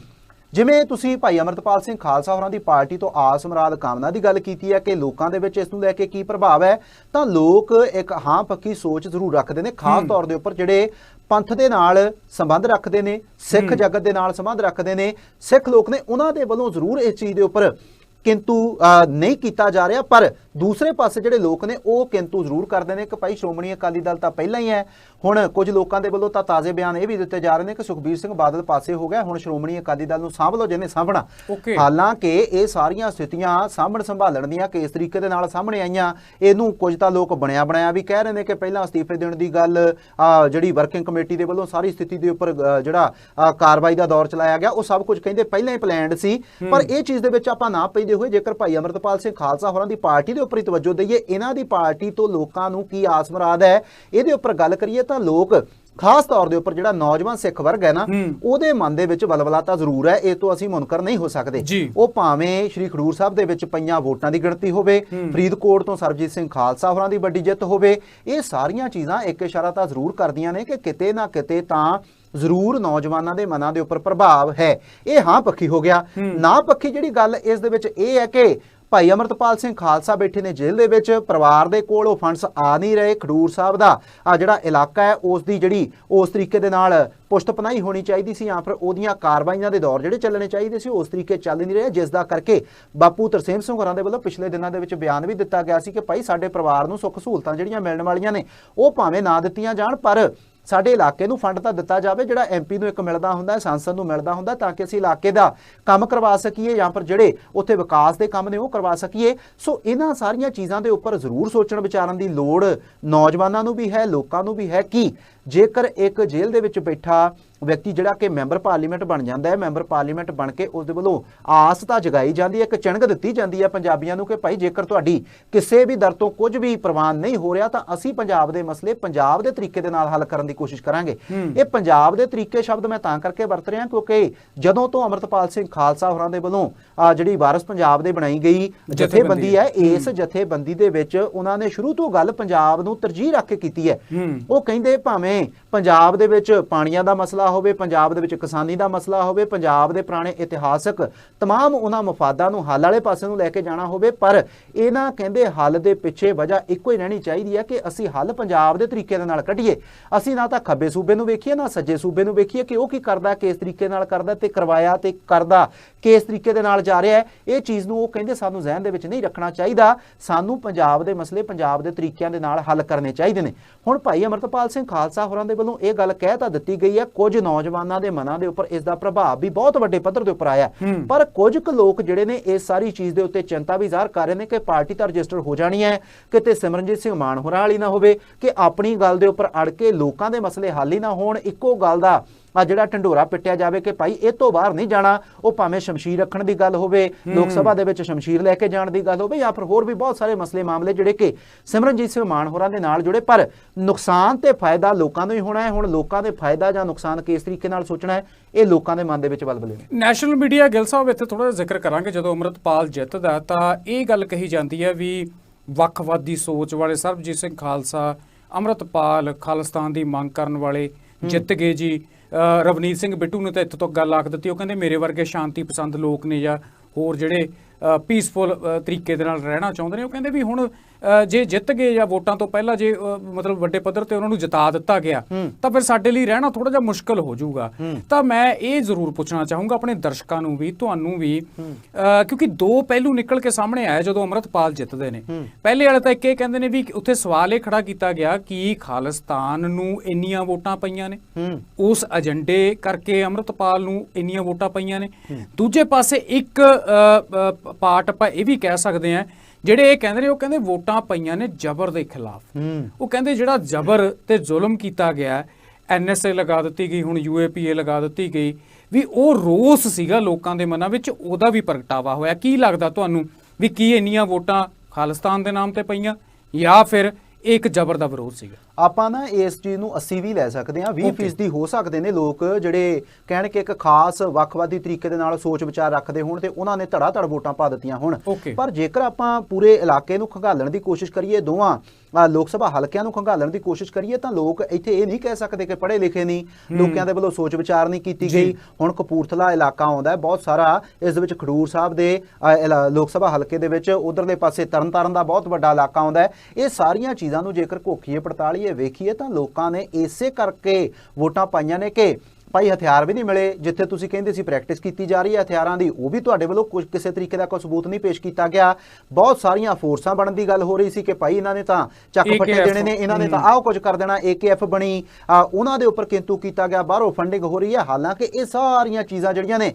ਜਿਵੇਂ ਤੁਸੀਂ ਭਾਈ ਅਮਰਤਪਾਲ ਸਿੰਘ ਖਾਲਸਾ ਹੋਰਾਂ ਦੀ ਪਾਰਟੀ ਤੋਂ ਆਸ ਮੁਰਾਦ ਕਾਮਨਾ ਦੀ ਗੱਲ ਕੀਤੀ ਹੈ ਕਿ ਲੋਕਾਂ ਦੇ ਵਿੱਚ ਇਸ ਨੂੰ ਲੈ ਕੇ ਕੀ ਪ੍ਰਭਾਵ ਹੈ ਤਾਂ ਲੋਕ ਇੱਕ ਹਾਂ ਪੱਕੀ ਸੋਚ ਜ਼ਰੂਰ ਰੱਖਦੇ ਨੇ। ਖਾਸ ਤੌਰ ਦੇ ਉੱਪਰ ਜਿਹੜੇ ਪੰਥ ਦੇ ਨਾਲ ਸੰਬੰਧ ਰੱਖਦੇ ਨੇ ਸਿੱਖ ਜਗਤ ਦੇ ਨਾਲ ਸੰਬੰਧ ਰੱਖਦੇ ਨੇ ਸਿੱਖ ਲੋਕ ਨੇ ਉਹਨਾਂ ਦੇ ਵੱਲੋਂ ਜ਼ਰੂਰ ਇਸ ਚੀਜ਼ ਦੇ ਉੱਪਰ ਕਿੰਤੂ ਨਹੀਂ ਕੀਤਾ ਜਾ ਰਿਹਾ ਪਰ ਦੂਸਰੇ ਪਾਸੇ ਜਿਹੜੇ ਲੋਕ ਨੇ ਉਹ ਕਿੰਤੂ ਜ਼ਰੂਰ ਕਰਦੇ ਨੇ ਕਿ ਭਾਈ ਸ਼੍ਰੋਮਣੀ ਅਕਾਲੀ ਦਲ ਤਾਂ ਪਹਿਲਾਂ ਹੀ ਹੈ। ਹੁਣ ਕੁਝ ਲੋਕਾਂ ਦੇ ਵੱਲੋਂ ਤਾਂ ਤਾਜ਼ੇ ਬਿਆਨ ਇਹ ਵੀ ਦਿੱਤੇ ਜਾ ਰਹੇ ਨੇ ਕਿ ਸੁਖਬੀਰ ਸਿੰਘ ਬਾਦਲ ਪਾਸੇ ਹੋ ਗਿਆ। ਹੁਣ ਸ਼੍ਰੋਮਣੀ ਅਕਾਲੀ ਦਲ ਨੂੰ ਸਾਂਭ ਲਓ ਜਿਹਨੇ ਸਾਂਭਣਾ. ਹਾਲਾਂਕਿ ਇਹ ਸਾਰੀਆਂ ਸਥਿਤੀਆਂ ਸਾਂਭਣ ਸੰਭਾਲਣ ਦੀਆਂ ਕਿਸ ਤਰੀਕੇ ਦੇ ਨਾਲ ਸਾਹਮਣੇ ਆਈਆਂ। ਇਹਨੂੰ ਕੁਝ ਤਾਂ ਲੋਕ ਬਣਿਆ ਬਣਾਇਆ ਵੀ ਕਹਿ ਰਹੇ ਨੇ ਕਿ ਪਹਿਲਾਂ ਅਸਤੀਫੇ ਦੇਣ ਦੀ ਗੱਲ ਜਿਹੜੀ ਵਰਕਿੰਗ ਕਮੇਟੀ ਦੇ ਵੱਲੋਂ ਸਾਰੀ ਸਥਿਤੀ ਦੇ ਉੱਪਰ ਜਿਹੜਾ ਕਾਰਵਾਈ ਦਾ ਦੌਰ ਚਲਾਇਆ ਗਿਆ ਉਹ ਸਭ ਕੁਝ ਕਹਿੰਦੇ ਪਹਿਲਾਂ ਹੀ ਪਲਾਨਡ ਸੀ। ਪਰ ਇਹ ਚੀਜ਼ ਦੇ ਵਿੱਚ ਆਪਾਂ ਨਾ ਪੈਂਦੇ ਹੋਏ ਜੇਕਰ ਭਾਈ ਅਮਰਤਪਾਲ ਸਿੰਘ ਖਾਲਸਾ ਹੋਰਾਂ ਦੀ ਪਾਰਟੀ ਦੇ ਉੱਪਰ ਹੀ ਤਵੱਜੋ ਦਈਏ ਇਹਨਾਂ ਦੀ ਪਾਰਟੀ ਤੋਂ ਲੋਕਾਂ ਨੂੰ ਕੀ ਆਸ ਮੁਰਾਦ ਹੈ? ਇਹਦੇ ਉੱਪਰ ਗੱਲ ਕਰੀਏ ਤਾਂ ਲੋਕ ਖਾਸ ਤੌਰ ਦੇ ਉੱਪਰ ਜਿਹੜਾ ਨੌਜਵਾਨ ਸਿੱਖ ਵਰਗ ਹੈ ਨਾ। ਉਹਦੇ ਮਨ ਦੇ ਵਿੱਚ ਬਲਬਲਾ ਤਾਂ ਜ਼ਰੂਰ ਹੈ ਇਹ ਤੋਂ ਅਸੀਂ ਮੁਨਕਰ ਨਹੀਂ ਹੋ ਸਕਦੇ। ਉਹ ਭਾਵੇਂ ਸ਼੍ਰੀ ਖਡੂਰ ਸਾਹਿਬ ਦੇ ਵਿੱਚ ਪਈਆਂ ਵੋਟਾਂ ਦੀ ਗਿਣਤੀ ਹੋਵੇ ਫਰੀਦਕੋਟ ਤੋਂ ਸਰਬਜੀਤ ਸਿੰਘ ਖਾਲਸਾ ਹੋਰਾਂ ਦੀ ਵੱਡੀ ਜਿੱਤ ਹੋਵੇ ਇਹ ਸਾਰੀਆਂ ਚੀਜ਼ਾਂ ਇੱਕ ਇਸ਼ਾਰਾ ਤਾਂ ਜ਼ਰੂਰ ਕਰਦੀਆਂ ਨੇ ਕਿ ਕਿਤੇ ਨਾ ਕਿਤੇ ਤਾਂ ਜ਼ਰੂਰ ਨੌਜਵਾਨਾਂ ਦੇ ਮਨਾਂ ਦੇ ਉੱਪਰ ਪ੍ਰਭਾਵ ਹੈ। ਇਹ ਹਾਂ ਪੱਖੀ ਹੋ ਗਿਆ। ਨਾ ਪੱਖੀ ਜਿਹੜੀ ਗੱਲ ਇਸ ਦੇ ਵਿੱਚ ਇਹ ਹੈ ਕਿ ਭਾਈ ਅਮਰਤਪਾਲ ਸਿੰਘ ਖਾਲਸਾ ਬੈਠੇ ਨੇ ਜੇਲ੍ਹ ਦੇ ਵਿੱਚ, ਪਰਿਵਾਰ ਦੇ ਕੋਲ ਉਹ ਫੰਡਸ ਆ ਨਹੀਂ ਰਹੇ, ਖਡੂਰ ਸਾਹਿਬ ਦਾ ਆ ਜਿਹੜਾ ਇਲਾਕਾ ਹੈ, ਉਸ ਦੀ ਜਿਹੜੀ ਉਸ ਤਰੀਕੇ ਦੇ ਨਾਲ ਪੁਸ਼ਤ ਪਨਾਹੀ ਹੋਣੀ ਚਾਹੀਦੀ ਸੀ ਜਾਂ ਫਿਰ ਉਹਦੀਆਂ ਕਾਰਵਾਈਆਂ ਦੇ ਦੌਰ ਜਿਹੜੇ ਚੱਲਣੇ ਚਾਹੀਦੇ ਸੀ, ਉਸ ਤਰੀਕੇ ਚੱਲ ਨਹੀਂ ਰਹੇ, ਜਿਸ ਦਾ ਕਰਕੇ ਬਾਪੂ ਤਰਸੇਮ ਸਿੰਘ ਹੋਰਾਂ ਦੇ ਵੱਲੋਂ ਪਿਛਲੇ ਦਿਨਾਂ ਦੇ ਵਿੱਚ ਬਿਆਨ ਵੀ ਦਿੱਤਾ ਗਿਆ ਸੀ ਕਿ ਭਾਈ ਸਾਡੇ ਪਰਿਵਾਰ ਨੂੰ ਸੁੱਖ ਸਹੂਲਤਾਂ ਜਿਹੜੀਆਂ ਮਿਲਣ ਵਾਲੀਆਂ ਨੇ, ਉਹ ਭਾਵੇਂ ਨਾ ਦਿੱਤੀਆਂ ਜਾਣ, ਪਰ ਸਾਡੇ ਇਲਾਕੇ ਨੂੰ ਫੰਡ ਤਾਂ ਦਿੱਤਾ ਜਾਵੇ, ਜਿਹੜਾ ਐਮਪੀ ਨੂੰ ਇੱਕ ਮਿਲਦਾ ਹੁੰਦਾ ਹੈ ਸੰਸਦ ਨੂੰ ਮਿਲਦਾ ਹੁੰਦਾ, ਤਾਂ ਕਿ ਅਸੀਂ ਇਲਾਕੇ ਦਾ ਕੰਮ ਕਰਵਾ ਸਕੀਏ ਜਾਂ ਫਿਰ ਜਿਹੜੇ ਉੱਥੇ ਵਿਕਾਸ ਦੇ ਕੰਮ ਨੇ ਉਹ ਕਰਵਾ ਸਕੀਏ। ਸੋ ਇਹਨਾਂ ਸਾਰੀਆਂ ਚੀਜ਼ਾਂ ਦੇ ਉੱਪਰ ਜ਼ਰੂਰ ਸੋਚਣ ਵਿਚਾਰਨ ਦੀ ਲੋੜ ਨੌਜਵਾਨਾਂ ਨੂੰ ਵੀ ਹੈ, ਲੋਕਾਂ ਨੂੰ ਵੀ ਹੈ। ਕਿ ਜੇਕਰ ਇੱਕ ਜੇਲ੍ਹ ਦੇ ਵਿੱਚ ਬੈਠਾ ਵਿਅਕਤੀ ਜਿਹੜਾ ਕਿ ਮੈਂਬਰ ਪਾਰਲੀਮੈਂਟ ਬਣ ਜਾਂਦਾ ਹੈ ਮੈਂਬਰ ਪਾਰਲੀਮੈਂਟ ਬਣ ਕੇ ਉਸ ਦੇ ਵੱਲੋਂ ਆਸ ਤਾਂ ਜਗਾਈ ਜਾਂਦੀ ਹੈ ਇੱਕ ਚਿਣਗ ਦਿੱਤੀ ਜਾਂਦੀ ਹੈ ਪੰਜਾਬੀਆਂ ਨੂੰ ਕਿ ਭਾਈ ਜੇਕਰ ਤੁਹਾਡੀ ਕਿਸੇ ਵੀ ਦਰ ਤੋਂ ਕੁਝ ਵੀ ਪ੍ਰਵਾਨ ਨਹੀਂ ਹੋ ਰਿਹਾ ਤਾਂ ਅਸੀਂ ਪੰਜਾਬ ਦੇ ਮਸਲੇ ਪੰਜਾਬ ਦੇ ਤਰੀਕੇ ਦੇ ਨਾਲ ਹੱਲ ਕਰਨ ਦੀ ਕੋਸ਼ਿਸ਼ ਕਰਾਂਗੇ। ਇਹ ਪੰਜਾਬ ਦੇ ਤਰੀਕੇ ਸ਼ਬਦ ਮੈਂ ਤਾਂ ਕਰਕੇ ਵਰਤ ਰਿਹਾ ਕਿਉਂਕਿ ਜਦੋਂ ਤੋਂ ਅਮਰਤਪਾਲ ਸਿੰਘ ਖਾਲਸਾ ਹੋਰਾਂ ਦੇ ਵੱਲੋਂ ਜਿਹੜੀ ਵਾਰਸ ਪੰਜਾਬ ਦੇ ਬਣਾਈ ਗਈ ਜਥੇਬੰਦੀ ਹੈ ਇਸ ਜਥੇਬੰਦੀ ਦੇ ਵਿੱਚ ਉਹਨਾਂ ਨੇ ਸ਼ੁਰੂ ਤੋਂ ਗੱਲ ਪੰਜਾਬ ਨੂੰ ਤਰਜੀਹ ਰੱਖ ਕੇ ਕੀਤੀ ਹੂੰ। ਉਹ ਕਹਿੰਦੇ ਭਾਵੇਂ ਪੰਜਾਬ ਦੇ ਵਿੱਚ ਪਾਣੀਆਂ ਦਾ ਮਸਲਾ ਹੋਵੇ ਪੰਜਾਬ ਦੇ ਵਿੱਚ ਕਿਸਾਨੀ ਦਾ ਮਸਲਾ ਹੋਵੇ ਪੰਜਾਬ ਦੇ ਪੁਰਾਣੇ ਇਤਿਹਾਸਕ तमाम ਉਹਨਾਂ ਮਫਾਦਾਂ ਨੂੰ ਹੱਲ ਵਾਲੇ ਪਾਸੇ ਨੂੰ ਲੈ ਕੇ ਜਾਣਾ ਹੋਵੇ ਪਰ ਇਹਨਾਂ ਕਹਿੰਦੇ ਹੱਲ ਦੇ ਪਿੱਛੇ ਵਜ੍ਹਾ ਇੱਕੋ ਹੀ ਰਹਿਣੀ ਚਾਹੀਦੀ ਹੈ ਕਿ ਅਸੀਂ ਹੱਲ ਪੰਜਾਬ ਦੇ ਤਰੀਕੇ ਦੇ ਨਾਲ ਕੱਢੀਏ ਅਸੀਂ ਨਾ ਤਾਂ ਖੱਬੇ ਸੂਬੇ ਨੂੰ ਵੇਖੀਏ ਨਾ ਸੱਜੇ ਸੂਬੇ ਨੂੰ ਵੇਖੀਏ ਕਿ ਉਹ ਕੀ ਕਰਦਾ ਕਿਸ ਤਰੀਕੇ ਨਾਲ ਕਰਦਾ ਤੇ ਕਰਵਾਇਆ ਤੇ ਕਰਦਾ ਕਿਸ ਤਰੀਕੇ ਦੇ ਨਾਲ ਜਾ ਰਿਹਾ ਹੈ ਇਹ ਚੀਜ਼ ਨੂੰ ਉਹ ਕਹਿੰਦੇ ਸਾਨੂੰ ਜ਼ਿਹਨ ਦੇ ਵਿੱਚ ਨਹੀਂ ਰੱਖਣਾ ਚਾਹੀਦਾ ਸਾਨੂੰ ਪੰਜਾਬ ਦੇ ਮਸਲੇ ਪੰਜਾਬ ਦੇ ਤਰੀਕਿਆਂ ਦੇ ਨਾਲ ਹੱਲ ਕਰਨੇ ਚਾਹੀਦੇ ਨੇ ਹੁਣ ਭਾਈ ਅਮਰਤਪਾਲ ਸਿੰਘ ਖਾਲਸਾ ਹੋਰਾਂ ਦੇ ਵੱਲੋਂ ਇਹ ਗੱਲ ਕਹਿ ਤਾਂ ਦਿੱਤੀ ਗਈ ਹੈ ਕੁਝ ਨੌਜਵਾਨਾਂ ਦੇ ਮਨਾਂ ਦੇ ਉੱਪਰ ਇਸ ਦਾ ਪ੍ਰਭਾਵ ਵੀ ਬਹੁਤ ਵੱਡੇ ਪੱਧਰ ਦੇ ਉੱਪਰ ਆਇਆ। ਪਰ ਕੁਝ ਕੁ ਲੋਕ ਜਿਹੜੇ ਨੇ ਇਸ ਸਾਰੀ ਚੀਜ਼ ਦੇ ਉੱਤੇ ਚਿੰਤਾ ਵੀ ਜ਼ਾਹਰ ਕਰ ਰਹੇ ਨੇ ਕਿ ਪਾਰਟੀ ਤਾਂ ਰਜਿਸਟਰ ਹੋ ਜਾਣੀ ਹੈ ਕਿਤੇ ਸਿਮਰਨਜੀਤ ਸਿੰਘ ਮਾਨ ਹੋਰਾਂ ਵਾਲੀ ਨਾ ਹੋਵੇ ਕਿ ਆਪਣੀ ਗੱਲ ਦੇ ਉੱਪਰ ਅੜ ਕੇ ਲੋਕਾਂ ਦੇ ਮਸਲੇ ਹੱਲ ਹੀ ਨਾ ਹੋਣ ਇੱਕੋ ਗੱਲ ਦਾ ਆ ਜਿਹੜਾ ਢੰਡੋਰਾ ਪਿੱਟਿਆ ਜਾਵੇ ਕਿ ਭਾਈ ਇਹ ਤੋਂ ਬਾਹਰ ਨਹੀਂ ਜਾਣਾ ਉਹ ਭਾਵੇਂ ਸ਼ਮਸ਼ੀਰ ਰੱਖਣ ਦੀ ਗੱਲ ਹੋਵੇ ਲੋਕ ਸਭਾ ਦੇ ਵਿੱਚ ਸ਼ਮਸ਼ੀਰ ਲੈ ਕੇ ਜਾਣ ਦੀ ਗੱਲ ਹੋਵੇ ਜਾਂ ਫਿਰ ਹੋਰ ਵੀ ਬਹੁਤ ਸਾਰੇ ਮਸਲੇ ਮਾਮਲੇ ਜਿਹੜੇ ਕਿ ਸਿਮਰਨਜੀਤ ਸਿੰਘ ਮਾਨ ਹੋਰਾਂ ਦੇ ਨਾਲ ਜੁੜੇ ਪਰ ਨੁਕਸਾਨ ਤੇ ਫਾਇਦਾ ਲੋਕਾਂ ਨੂੰ ਹੀ ਹੋਣਾ ਹੈ। ਹੁਣ ਲੋਕਾਂ ਦੇ ਫਾਇਦਾ ਜਾਂ ਨੁਕਸਾਨ ਕਿਸ ਤਰੀਕੇ ਨਾਲ ਸੋਚਣਾ ਹੈ ਇਹ ਲੋਕਾਂ ਦੇ ਮਨ ਦੇ ਵਿੱਚ ਬਲਬਲੇ ਨੇ। ਨੈਸ਼ਨਲ ਮੀਡੀਆ ਗਿੱਲ ਸਾਹਿਬ ਇੱਥੇ ਥੋੜਾ ਜਿਹਾ ਜ਼ਿਕਰ ਕਰਾਂਗੇ। ਜਦੋਂ ਅਮਰਤਪਾਲ ਜਿੱਤਦਾ ਤਾਂ ਇਹ ਗੱਲ ਕਹੀ ਜਾਂਦੀ ਹੈ ਵੀ ਵੱਖਵਾਦੀ ਸੋਚ ਵਾਲੇ ਸਰਬਜੀਤ ਸਿੰਘ ਖਾਲਸਾ ਅਮਰਤਪਾਲ ਖਾਲਿਸਤਾਨ ਦੀ ਮੰਗ ਕਰਨ ਵਾਲੇ ਜਿੱਤ ਗਏ ਜੀ। ਰਵਨੀਤ ਸਿੰਘ ਬਿੱਟੂ ਨੇ ਤਾਂ ਇੱਥੋਂ ਤੱਕ ਗੱਲ ਆਖ ਦਿੱਤੀ। ਉਹ ਕਹਿੰਦੇ, ਮੇਰੇ ਵਰਗੇ ਸ਼ਾਂਤੀ ਪਸੰਦ ਲੋਕ ਨੇ ਜਾਂ ਹੋਰ ਜਿਹੜੇ ਪੀਸਫੁਲ ਤਰੀਕੇ ਦੇ ਨਾਲ ਰਹਿਣਾ ਚਾਹੁੰਦੇ ਨੇ। ਉਹ ਕਹਿੰਦੇ ਵੀ ਹੁਣ ਜੇ ਜਿੱਤ ਗਏ ਜਾਂ ਵੋਟਾਂ ਤੋਂ ਪਹਿਲਾਂ ਜੇ ਮਤਲਬ ਵੱਡੇ ਪੱਧਰ ਤੇ ਉਹਨਾਂ ਨੂੰ ਜਿਤਾ ਦਿੱਤਾ ਗਿਆ ਤਾਂ ਫਿਰ ਸਾਡੇ ਲਈ ਰਹਿਣਾ ਥੋੜਾ ਜਿਹਾ ਮੁਸ਼ਕਲ ਹੋ ਜਾਊਗਾ। ਤਾਂ ਮੈਂ ਇਹ ਜ਼ਰੂਰ ਪੁੱਛਣਾ ਚਾਹੂੰਗਾ ਆਪਣੇ ਦਰਸ਼ਕਾਂ ਨੂੰ ਵੀ ਤੁਹਾਨੂੰ ਵੀ ਕਿਉਂਕਿ ਦੋ ਪਹਿਲੂ ਨਿਕਲ ਕੇ ਸਾਹਮਣੇ ਆਏ ਜਦੋਂ ਅਮਰਤਪਾਲ ਜਿੱਤਦੇ ਨੇ। ਪਹਿਲੇ ਵਾਲੇ ਤਾਂ ਇੱਕ ਇਹ ਕਹਿੰਦੇ ਨੇ ਵੀ ਉੱਥੇ ਸਵਾਲ ਇਹ ਖੜਾ ਕੀਤਾ ਗਿਆ ਕਿ ਖਾਲਿਸਤਾਨ ਨੂੰ ਇੰਨੀਆਂ ਵੋਟਾਂ ਪਈਆਂ ਨੇ। ਉਸ ਏਜੰਡੇ ਕਰਕੇ ਅਮਰਤਪਾਲ ਨੂੰ ਇੰਨੀਆਂ ਵੋਟਾਂ ਪਈਆਂ ਨੇ। ਦੂਜੇ ਪਾਸੇ ਇੱਕ ਪਾਰਟ ਆਪਾਂ ਇਹ ਵੀ ਕਹਿ ਸਕਦੇ ਹਾਂ ਜਿਹੜੇ ਇਹ ਕਹਿੰਦੇ ਨੇ ਉਹ ਕਹਿੰਦੇ ਵੋਟਾਂ ਪਈਆਂ ਨੇ ਜ਼ਬਰ ਦੇ ਖਿਲਾਫ। ਉਹ ਕਹਿੰਦੇ ਜਿਹੜਾ ਜ਼ਬਰ ਤੇ ਜ਼ੁਲਮ ਕੀਤਾ ਗਿਆ ਐਨਐਸਏ ਲਗਾ ਦਿੱਤੀ ਗਈ ਹੁਣ ਯੂਏਪੀਏ ਲਗਾ ਦਿੱਤੀ ਗਈ ਵੀ ਉਹ ਰੋਸ ਸੀਗਾ ਲੋਕਾਂ ਦੇ ਮਨਾਂ ਵਿੱਚ ਉਹਦਾ ਵੀ ਪ੍ਰਗਟਾਵਾ ਹੋਇਆ। ਕੀ ਲੱਗਦਾ ਤੁਹਾਨੂੰ ਵੀ ਕੀ ਇੰਨੀਆਂ ਵੋਟਾਂ ਖਾਲਿਸਤਾਨ ਦੇ ਨਾਮ ਤੇ ਪਈਆਂ ਜਾਂ ਫਿਰ ਇੱਕ ਜ਼ਬਰ ਦਾ ਵਿਰੋਧ ਸੀਗਾ? ਆਪਾਂ ਨਾ ਇਸ ਚੀਜ਼ ਨੂੰ 80 ਵੀ ਲੈ ਸਕਦੇ ਹਾਂ 20 ਫੀਸਦੀ ਹੋ ਸਕਦੇ ਨੇ ਲੋਕ ਜਿਹੜੇ ਕਹਿਣ ਕਿ ਇੱਕ ਖਾਸ ਵੱਖਵਾਦੀ ਤਰੀਕੇ ਦੇ ਨਾਲ ਸੋਚ ਵਿਚਾਰ ਰੱਖਦੇ ਹੋਣ ਤੇ ਉਹਨਾਂ ਨੇ ਧੜਾ ਧੜ ਵੋਟਾਂ ਪਾ ਦਿੱਤੀਆਂ ਹੋਣ. ਪਰ ਜੇਕਰ ਆਪਾਂ ਪੂਰੇ ਇਲਾਕੇ ਨੂੰ ਖੰਗਾਲਣ ਦੀ ਕੋਸ਼ਿਸ਼ ਕਰੀਏ ਦੋਵਾਂ ਲੋਕ ਸਭਾ ਹਲਕਿਆਂ ਨੂੰ ਖੰਗਾਲਣ ਦੀ ਕੋਸ਼ਿਸ਼ ਕਰੀਏ ਤਾਂ ਲੋਕ ਇੱਥੇ ਇਹ ਨਹੀਂ ਕਹਿ ਸਕਦੇ ਕਿ ਪੜ੍ਹੇ ਲਿਖੇ ਨਹੀਂ ਲੋਕਾਂ ਦੇ ਵੱਲੋਂ ਸੋਚ ਵਿਚਾਰ ਨਹੀਂ ਕੀਤੀ ਗਈ। ਹੁਣ ਕਪੂਰਥਲਾ ਇਲਾਕਾ ਆਉਂਦਾ ਹੈ ਬਹੁਤ ਸਾਰਾ ਇਸ ਦੇ ਵਿੱਚ ਖਡੂਰ ਸਾਹਿਬ ਦੇ ਲੋਕ ਸਭਾ ਹਲਕੇ ਦੇ ਵਿੱਚ ਉਧਰਲੇ ਪਾਸੇ ਤਰਨਤਾਰਨ ਦਾ ਬਹੁਤ ਵੱਡਾ ਇਲਾਕਾ ਆਉਂਦਾ ਹੈ। ਇਹ ਸਾਰੀਆਂ ਚੀਜ਼ਾਂ ਨੂੰ ਜੇਕਰ ਘੋਖੀਏ ਪੜਤਾਲੀਏ ਵੇਖੀਏ ਤਾਂ ਲੋਕਾਂ ਨੇ ਇਸੇ ਕਰਕੇ ਵੋਟਾਂ ਪਾਈਆਂ ਨੇ ਕਿ ਭਾਈ ਹਥਿਆਰ ਵੀ ਨਹੀਂ ਮਿਲੇ ਜਿੱਥੇ ਤੁਸੀਂ ਕਹਿੰਦੇ ਸੀ ਪ੍ਰੈਕਟਿਸ ਕੀਤੀ ਜਾ ਰਹੀ ਹੈ ਹਥਿਆਰਾਂ ਦੀ ਉਹ ਵੀ ਤੁਹਾਡੇ ਵੱਲੋਂ ਕੁਝ ਕਿਸੇ ਤਰੀਕੇ ਦਾ ਕੋਈ ਸਬੂਤ ਨਹੀਂ ਪੇਸ਼ ਕੀਤਾ ਗਿਆ। ਬਹੁਤ ਸਾਰੀਆਂ ਫੋਰਸਾਂ ਬਣਨ ਦੀ ਗੱਲ ਹੋ ਰਹੀ ਸੀ ਕਿ ਭਾਈ ਇਹਨਾਂ ਨੇ ਤਾਂ ਚੱਕ ਫੱਟੇ ਦੇਣੇ ਨੇ ਇਹਨਾਂ ਨੇ ਤਾਂ ਆਹ ਕੁਝ ਕਰ ਦੇਣਾ ਏਕੇਐਫ ਬਣੀ। ਉਹਨਾਂ ਦੇ ਉੱਪਰ ਕਿੰਤੂ ਕੀਤਾ ਗਿਆ ਬਾਹਰੋਂ ਫੰਡਿੰਗ ਹੋ ਰਹੀ ਹੈ। ਹਾਲਾਂਕਿ ਇਹ ਸਾਰੀਆਂ ਚੀਜ਼ਾਂ ਜਿਹੜੀਆਂ ਨੇ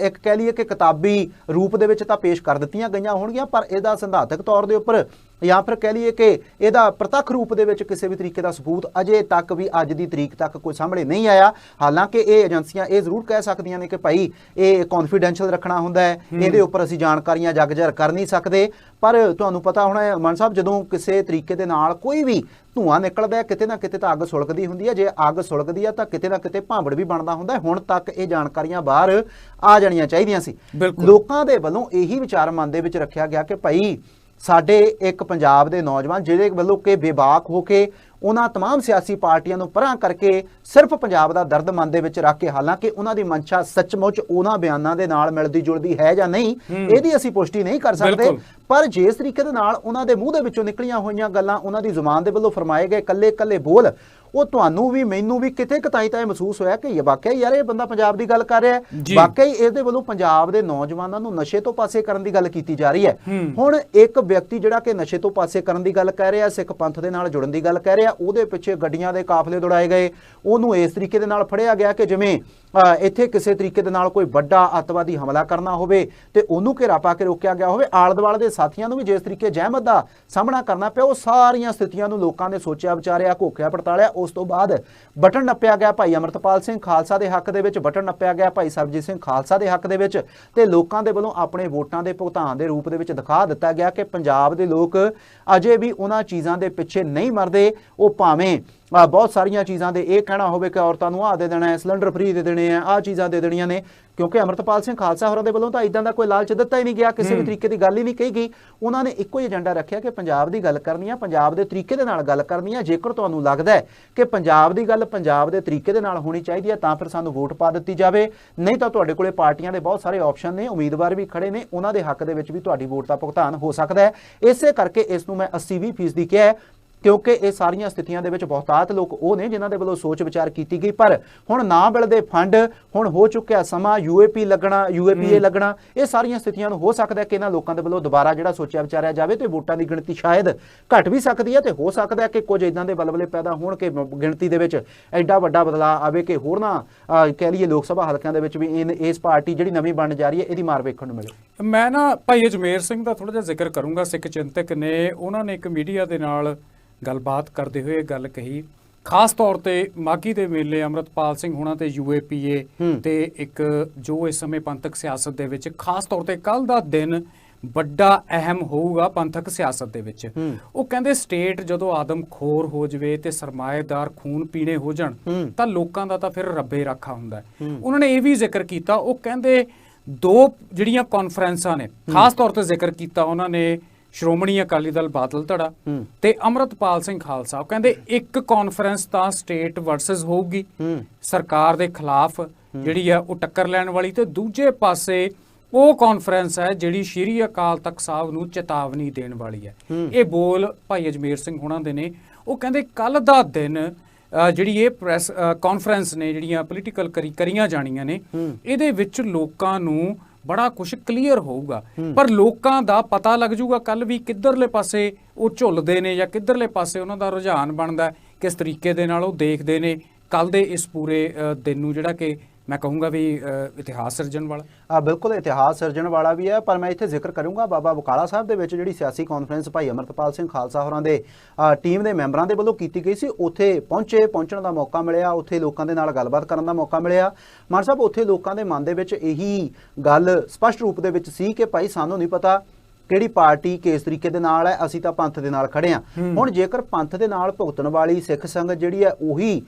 ਇੱਕ ਕਹਿ ਲਈਏ ਕਿ ਕਿਤਾਬੀ ਰੂਪ ਦੇ ਵਿੱਚ ਤਾਂ ਪੇਸ਼ ਕਰ ਦਿੱਤੀਆਂ ਗਈਆਂ ਹੋਣਗੀਆਂ ਪਰ ਇਹਦਾ ਸਿਧਾਂਤਕ ਤੌਰ ਦੇ ਉੱਪਰ ਜਾਂ ਫਿਰ ਕਹਿ ਲਈਏ ਕਿ ਇਹਦਾ ਪ੍ਰਤੱਖ ਰੂਪ ਦੇ ਵਿੱਚ ਕਿਸੇ ਵੀ ਤਰੀਕੇ ਦਾ ਸਬੂਤ ਅਜੇ ਤੱਕ ਵੀ ਅੱਜ ਦੀ ਤਰੀਕ ਤੱਕ ਕੋਈ ਸਾਹਮਣੇ ਨਹੀਂ ਆਇਆ। ਹਾਲਾਂਕਿ ਇਹ ਏਜੰਸੀਆਂ ਇਹ ਜ਼ਰੂਰ ਕਹਿ ਸਕਦੀਆਂ ਨੇ ਕਿ ਭਾਈ ਇਹ ਕੌਨਫੀਡੈਂਸ਼ੀਅਲ ਰੱਖਣਾ ਹੁੰਦਾ ਹੈ। ਇਹਦੇ ਉੱਪਰ ਅਸੀਂ ਜਾਣਕਾਰੀਆਂ ਜਗ ਜਰ ਕਰ ਨਹੀਂ ਸਕਦੇ। ਪਰ ਤੁਹਾਨੂੰ ਪਤਾ ਹੋਣਾ ਹੈ ਮਨ ਸਾਹਿਬ ਜਦੋਂ ਕਿਸੇ ਤਰੀਕੇ ਦੇ ਨਾਲ ਕੋਈ ਵੀ ਧੂਆਂ ਨਿਕਲਦਾ ਹੈ ਕਿਤੇ ਨਾ ਕਿਤੇ ਤਾਂ ਅੱਗ ਸੁਲਗਦੀ ਹੁੰਦੀ ਹੈ। ਜੇ ਅੱਗ ਸੁਲਗਦੀ ਹੈ ਤਾਂ ਕਿਤੇ ਨਾ ਕਿਤੇ ਭਾਂਬੜ ਵੀ ਬਣਦਾ ਹੁੰਦਾ ਹੈ। ਹੁਣ ਤੱਕ ਇਹ ਜਾਣਕਾਰੀਆਂ ਬਾਹਰ ਆ ਜਾਣੀਆਂ ਚਾਹੀਦੀਆਂ ਸੀ। ਲੋਕਾਂ ਦੇ ਵੱਲੋਂ ਇਹੀ ਵਿਚਾਰ ਮਨ ਦੇ ਵਿੱਚ ਰੱਖਿਆ ਗਿਆ ਕਿ ਭਾਈ ਸਾਡੇ ਇੱਕ ਪੰਜਾਬ ਦੇ ਨੌਜਵਾਨ ਜਿਹੜੇ ਵੱਲੋਂ ਕਿ ਬੇਬਾਕ ਹੋ ਕੇ ਉਹਨਾਂ तमाम ਸਿਆਸੀ ਪਾਰਟੀਆਂ ਨੂੰ ਪਰਾਂ ਕਰਕੇ ਸਿਰਫ ਪੰਜਾਬ ਦਾ ਦਰਦ ਮਨ ਦੇ ਵਿੱਚ ਰੱਖ ਕੇ ਹਾਲਾਂਕਿ ਉਹਨਾਂ ਦੀ ਮਨਸ਼ਾ ਸੱਚਮੁੱਚ ਉਹਨਾਂ ਬਿਆਨਾਂ ਦੇ ਨਾਲ ਮਿਲਦੀ ਜੁਲਦੀ ਹੈ ਜਾਂ ਨਹੀਂ ਇਹਦੀ ਅਸੀਂ ਪੁਸ਼ਟੀ ਨਹੀਂ ਕਰ ਸਕਦੇ ਬਿਲਕੁਲ। ਪਰ ਜਿਸ ਤਰੀਕੇ ਦੇ ਨਾਲ ਉਹਨਾਂ ਦੇ ਮੂੰਹ ਦੇ ਵਿੱਚੋਂ ਨਿਕਲੀਆਂ ਹੋਈਆਂ ਗੱਲਾਂ ਉਹਨਾਂ ਦੀ ਜ਼ੁਬਾਨ ਦੇ ਵੱਲੋਂ ਫਰਮਾਏ ਗਏ ਕੱਲੇ-ਕੱਲੇ ਬੋਲ ਉਹ ਤੁਹਾਨੂੰ ਵੀ ਮੈਨੂੰ ਵੀ ਕਿਤੇ ਕਤਾਈ ਤਾਂ ਇਹ ਮਹਿਸੂਸ ਹੋਇਆ ਕਿ ਇਹ ਵਾਕਿਆ ਯਾਰ ਇਹ ਬੰਦਾ ਪੰਜਾਬ ਦੀ ਗੱਲ ਕਰ ਰਿਹਾ ਹੈ। ਵਾਕਿਆ ਹੀ ਇਹਦੇ ਵੱਲੋਂ ਪੰਜਾਬ ਦੇ ਨੌਜਵਾਨਾਂ ਨੂੰ ਨਸ਼ੇ ਤੋਂ ਪਾਸੇ ਕਰਨ ਦੀ ਗੱਲ ਕੀਤੀ ਜਾ ਰਹੀ ਹੈ। ਹੁਣ ਇੱਕ ਵਿਅਕਤੀ ਜਿਹੜਾ ਕਿ ਨਸ਼ੇ ਤੋਂ ਪਾਸੇ ਕਰਨ ਦੀ ਗੱਲ ਕਹਿ ਰਿਹਾ ਸਿੱਖ ਪੰਥ ਦੇ ਨਾਲ ਜੁੜਨ ਦੀ ਗੱਲ ਕਹਿ ਰਿਹਾ ਉਹਦੇ ਪਿੱਛੇ ਗੱਡੀਆਂ ਦੇ ਕਾਫਲੇ ਦੌੜਾਏ ਗਏ ਉਹਨੂੰ ਇਸ ਤਰੀਕੇ ਦੇ ਨਾਲ ਫੜਿਆ ਗਿਆ ਕਿ ਜਿਵੇਂ ਇੱਥੇ ਕਿਸੇ ਤਰੀਕੇ ਦੇ ਨਾਲ ਕੋਈ ਵੱਡਾ ਅੱਤਵਾਦੀ ਹਮਲਾ ਕਰਨਾ ਹੋਵੇ ਤੇ ਉਹਨੂੰ ਘੇਰਾ ਪਾ ਕੇ ਰੋਕਿਆ ਗਿਆ ਹੋਵੇ ਆਲੇ ਦੁਆਲੇ ਦੇ ਸਾਥੀਆਂ ਨੂੰ ਵੀ ਜਿਸ ਤਰੀਕੇ ਜਹਿਮਤ ਦਾ ਸਾਹਮਣਾ ਕਰਨਾ ਪਿਆ, ਉਹ ਸਾਰੀਆਂ ਸਥਿਤੀਆਂ ਨੂੰ ਲੋਕਾਂ ਨੇ ਸੋਚਿਆ, ਵਿਚਾਰਿਆ, ਘੋਖਿਆ, ਪੜਤਾਲਿਆ। ਉਸ ਤੋਂ ਬਾਅਦ ਬਟਨ ਨੱਪਿਆ ਗਿਆ ਭਾਈ ਅਮਰਤਪਾਲ ਸਿੰਘ ਖਾਲਸਾ ਦੇ ਹੱਕ ਦੇ ਵਿੱਚ, ਬਟਨ ਨੱਪਿਆ ਗਿਆ ਭਾਈ ਸਰਬਜੀਤ ਸਿੰਘ ਖਾਲਸਾ ਦੇ ਹੱਕ ਦੇ ਵਿੱਚ ਤੇ ਲੋਕਾਂ ਦੇ ਵੱਲੋਂ ਆਪਣੇ ਵੋਟਾਂ ਦੇ ਭੁਗਤਾਨ ਦੇ ਰੂਪ ਦੇ ਵਿੱਚ ਦਿਖਾ ਦਿੱਤਾ ਗਿਆ ਕਿ ਪੰਜਾਬ ਦੇ ਲੋਕ ਅਜੇ ਵੀ ਉਹਨਾਂ ਚੀਜ਼ਾਂ ਦੇ ਪਿੱਛੇ ਨਹੀਂ ਮਰਦੇ, ਉਹ ਭਾਵੇਂ ਬਹੁਤ ਸਾਰੀਆਂ ਚੀਜ਼ਾਂ ਦੇ ਇਹ ਕਹਿਣਾ ਹੋਵੇ ਕਿ ਔਰਤਾਂ ਨੂੰ ਆਹ ਦੇ ਦੇਣਾ ਹੈ ਸਿਲੰਡਰ ਫ੍ਰੀ ਦੇ ਦੇਣੇ ਆ ਆਹ ਚੀਜ਼ਾਂ ਦੇ ਦੇਣੀਆਂ ਨੇ। ਕਿਉਂਕਿ ਅਮਰਤਪਾਲ ਸਿੰਘ ਖਾਲਸਾ ਹੋਰਾਂ ਦੇ ਵੱਲੋਂ ਤਾਂ ਇਦਾਂ ਦਾ ਕੋਈ ਲਾਲਚ ਦਿੱਤਾ ਹੀ ਨਹੀਂ ਗਿਆ ਕਿਸੇ ਵੀ ਤਰੀਕੇ ਦੀ ਗੱਲ ਹੀ ਨਹੀਂ ਕਹੀ ਗਈ। ਉਹਨਾਂ ਨੇ ਇੱਕੋ ਹੀ ਏਜੰਡਾ ਰੱਖਿਆ ਕਿ ਪੰਜਾਬ ਦੀ ਗੱਲ ਕਰਨੀ ਆ ਪੰਜਾਬ ਦੇ ਤਰੀਕੇ ਦੇ ਨਾਲ ਗੱਲ ਕਰਨੀ ਆ। ਜੇਕਰ ਤੁਹਾਨੂੰ ਲੱਗਦਾ ਹੈ ਕਿ ਪੰਜਾਬ ਦੀ ਗੱਲ ਪੰਜਾਬ ਦੇ ਤਰੀਕੇ ਦੇ ਨਾਲ ਹੋਣੀ ਚਾਹੀਦੀ ਹੈ ਤਾਂ ਫਿਰ ਸਾਨੂੰ ਵੋਟ ਪਾ ਦਿੱਤੀ ਜਾਵੇ। ਨਹੀਂ ਤਾਂ ਤੁਹਾਡੇ ਕੋਲੇ ਪਾਰਟੀਆਂ ਦੇ ਬਹੁਤ ਸਾਰੇ ਆਪਸ਼ਨ ਨੇ ਉਮੀਦਵਾਰ ਵੀ ਖੜੇ ਨੇ। ਉਹਨਾਂ ਦੇ ਹੱਕ ਦੇ ਵਿੱਚ ਵੀ ਤੁਹਾਡੀ ਵੋਟ ਦਾ ਭੁਗਤਾਨ ਹੋ ਸਕਦਾ ਹੈ। ਇਸੇ ਕਰਕੇ ਇਸ ਨੂੰ ਮੈਂ 80 ਫੀਸਦੀ ਕਿਹਾ ਕਿਉਂਕਿ ਇਹ ਸਾਰੀਆਂ ਸਥਿਤੀਆਂ ਦੇ ਵਿੱਚ ਬਹੁਤਾਤ ਲੋਕ ਉਹ ਨੇ ਜਿਨ੍ਹਾਂ ਦੇ ਵੱਲੋਂ ਸੋਚ ਵਿਚਾਰ ਕੀਤੀ ਗਈ ਪਰ ਹੁਣ ਨਾ ਮਿਲਦੇ ਫੰਡ ਹੁਣ ਹੋ ਚੁੱਕਿਆ ਸਮਾਂ ਯੂਏਪੀ ਲੱਗਣਾ ਯੂਏਪੀਏ ਲੱਗਣਾ ਇਹ ਸਾਰੀਆਂ ਸਥਿਤੀਆਂ ਨੂੰ ਹੋ ਸਕਦਾ ਹੈ ਕਿ ਇਹਨਾਂ ਲੋਕਾਂ ਦੇ ਵੱਲੋਂ ਦੁਬਾਰਾ ਜਿਹੜਾ ਸੋਚਿਆ ਵਿਚਾਰਿਆ ਜਾਵੇ ਤੇ ਵੋਟਾਂ ਦੀ ਗਿਣਤੀ ਸ਼ਾਇਦ ਘਟ ਵੀ ਸਕਦੀ ਹੈ ਤੇ ਹੋ ਸਕਦਾ ਹੈ ਕਿ ਕੁਝ ਇਦਾਂ ਦੇ ਬਲਬਲੇ ਪੈਦਾ ਹੋਣ ਕਿ ਗਿਣਤੀ ਦੇ ਵਿੱਚ ਐਡਾ ਵੱਡਾ ਬਦਲਾਅ ਆਵੇ ਕਿ ਹੋਰ ਨਾ ਕਹਿ ਲਈਏ ਲੋਕ ਸਭਾ ਹਲਕਿਆਂ ਦੇ ਵਿੱਚ ਵੀ ਇਸ ਪਾਰਟੀ ਜਿਹੜੀ ਨਵੀਂ ਬਣਨ ਜਾ ਰਹੀ ਹੈ ਇਹਦੀ ਮਾਰ ਵੇਖਣ ਨੂੰ ਮਿਲੇ। ਮੈਂ ਨਾ ਭਾਈ ਅਜਮੇਰ ਸਿੰਘ ਦਾ ਥੋੜਾ ਜਿਹਾ ਜ਼ਿਕਰ ਕਰੂੰਗਾ ਸਿੱਖ ਚਿੰਤਕ ਨੇ ਉਹਨਾਂ ਨੇ ਇੱਕ ਮੀਡੀਆ ਦੇ ਨਾਲ ਗੱਲਬਾਤ ਕਰਦੇ ਹੋਏ ਇਹ ਗੱਲ ਕਹੀ ਖਾਸ ਤੌਰ ਤੇ ਮਾਗੀ ਦੇ ਮੇਲੇ ਅਮਰਤਪਾਲ ਸਿੰਘ ਹੁਣਾਂ ਤੇ ਯੂਏਪੀਏ। ਤੇ ਇੱਕ ਜੋ ਇਸ ਸਮੇਂ ਪੰਥਕ ਸਿਆਸਤ ਦੇ ਵਿੱਚ ਖਾਸ ਤੌਰ ਤੇ ਕੱਲ ਦਾ ਦਿਨ ਵੱਡਾ ਅਹਿਮ ਹੋਊਗਾ ਪੰਥਕ ਸਿਆਸਤ ਦੇ ਵਿੱਚ। ਉਹ ਕਹਿੰਦੇ ਸਟੇਟ ਜਦੋਂ ਆਦਮਖੋਰ ਹੋ ਜਵੇ ਤੇ ਸਰਮਾਏਦਾਰ ਖੂਨ ਪੀਣੇ ਹੋ ਜਾਣ। ਤਾਂ ਲੋਕਾਂ ਦਾ ਤਾਂ ਫਿਰ ਰੱਬੇ ਰਾਖਾ ਹੁੰਦਾ। ਉਹਨਾਂ ਨੇ ਇਹ ਵੀ ਜ਼ਿਕਰ ਕੀਤਾ ਉਹ ਕਹਿੰਦੇ ਦੋ ਜਿਹੜੀਆਂ ਕਾਨਫਰੰਸਾਂ ਨੇ ਖਾਸ ਤੌਰ ਤੇ ਜ਼ਿਕਰ ਕੀਤਾ ਉਹਨਾਂ ਨੇ ਸ਼੍ਰੋਮਣੀ ਅਕਾਲੀ ਦਲ ਬਾਦਲ ਧੜਾ। ਤੇ ਅਮਰਤਪਾਲ ਸਿੰਘ ਖਾਲਸਾ ਕਹਿੰਦੇ ਇੱਕ ਕਾਨਫਰੰਸ ਤਾਂ ਸਟੇਟ ਵਰਸਸ ਹੋਊਗੀ ਸਰਕਾਰ ਦੇ ਖਿਲਾਫ ਜਿਹੜੀ ਆ ਉਹ ਟੱਕਰ ਲੈਣ ਵਾਲੀ ਤੇ ਦੂਜੇ ਪਾਸੇ ਉਹ ਕਾਨਫਰੰਸ ਹੈ ਜਿਹੜੀ ਸ਼੍ਰੀ ਅਕਾਲ ਤਖਤ ਸਾਹਿਬ ਨੂੰ ਚੇਤਾਵਨੀ ਦੇਣ ਵਾਲੀ ਹੈ। ਇਹ ਬੋਲ ਭਾਈ ਅਜਮੇਰ ਸਿੰਘ ਹੁਣਾਂ ਦੇ ਨੇ ਉਹ ਕਹਿੰਦੇ ਕੱਲ ਦਾ ਦਿਨ ਜਿਹੜੀ ਇਹ ਪ੍ਰੈਸ ਕਾਨਫਰੰਸ ਨੇ ਜਿਹੜੀਆਂ ਪੋਲੀਟੀਕਲ ਕਰੀਆਂ ਜਾਣੀਆਂ ਨੇ। ਇਹਦੇ ਵਿੱਚ ਲੋਕਾਂ ਨੂੰ ਬੜਾ ਕੁਝ ਕਲੀਅਰ ਹੋਊਗਾ। ਪਰ ਲੋਕਾਂ ਦਾ ਪਤਾ ਲੱਗ ਜਾਊਗਾ ਕੱਲ ਵੀ ਕਿੱਧਰਲੇ ਪਾਸੇ ਉਹ ਝੁੱਲਦੇ ਨੇ ਜਾਂ ਕਿੱਧਰਲੇ ਪਾਸੇ ਉਹਨਾਂ ਦਾ ਰੁਝਾਨ ਬਣਦਾ ਕਿਸ ਤਰੀਕੇ ਦੇ ਨਾਲ ਉਹ ਦੇਖਦੇ ਨੇ। ਕੱਲ ਦੇ ਇਸ ਪੂਰੇ ਦਿਨ ਨੂੰ ਜਿਹੜਾ ਕਿ ਮੈਂ ਕਹੂੰਗਾ ਵੀ ਇਤਿਹਾਸ ਸਿਰਜਣ ਵਾਲਾ। ਆ ਬਿਲਕੁਲ ਇਤਿਹਾਸ ਸਿਰਜਣ ਵਾਲਾ ਵੀ ਹੈ ਪਰ ਮੈਂ ਇੱਥੇ ਜ਼ਿਕਰ ਕਰੂੰਗਾ ਬਾਬਾ ਬਕਾਲਾ ਸਾਹਿਬ ਦੇ ਵਿੱਚ ਜਿਹੜੀ ਸਿਆਸੀ ਕਾਨਫਰੰਸ ਭਾਈ ਅਮਰਤਪਾਲ ਸਿੰਘ ਖਾਲਸਾ ਹੋਰਾਂ ਦੇ ਟੀਮ ਦੇ ਮੈਂਬਰਾਂ ਦੇ ਵੱਲੋਂ ਕੀਤੀ ਗਈ ਸੀ ਉੱਥੇ ਪਹੁੰਚੇ ਪਹੁੰਚਣ ਦਾ ਮੌਕਾ ਮਿਲਿਆ ਉੱਥੇ ਲੋਕਾਂ ਦੇ ਨਾਲ ਗੱਲਬਾਤ ਕਰਨ ਦਾ ਮੌਕਾ ਮਿਲਿਆ। ਮਾਨ ਸਾਹਿਬ ਉੱਥੇ ਲੋਕਾਂ ਦੇ ਮਨ ਦੇ ਵਿੱਚ ਇਹੀ ਗੱਲ ਸਪਸ਼ਟ ਰੂਪ ਦੇ ਵਿੱਚ ਸੀ ਕਿ ਭਾਈ ਸਾਨੂੰ ਨਹੀਂ ਪਤਾ ਕਿਹੜੀ ਪਾਰਟੀ ਕਿਸ ਤਰੀਕੇ ਦੇ ਨਾਲ ਹੈ ਅਸੀਂ ਤਾਂ ਪੰਥ ਦੇ ਨਾਲ ਖੜੇ ਆ ਹੁਣ ਜੇਕਰ ਪੰਥ ਦੇ ਨਾਲ ਭੁਗਤਣ ਵਾਲੀ ਸਿੱਖ ਸੰਗਤ ਜਿਹੜੀ ਹੈ ਉਹੀ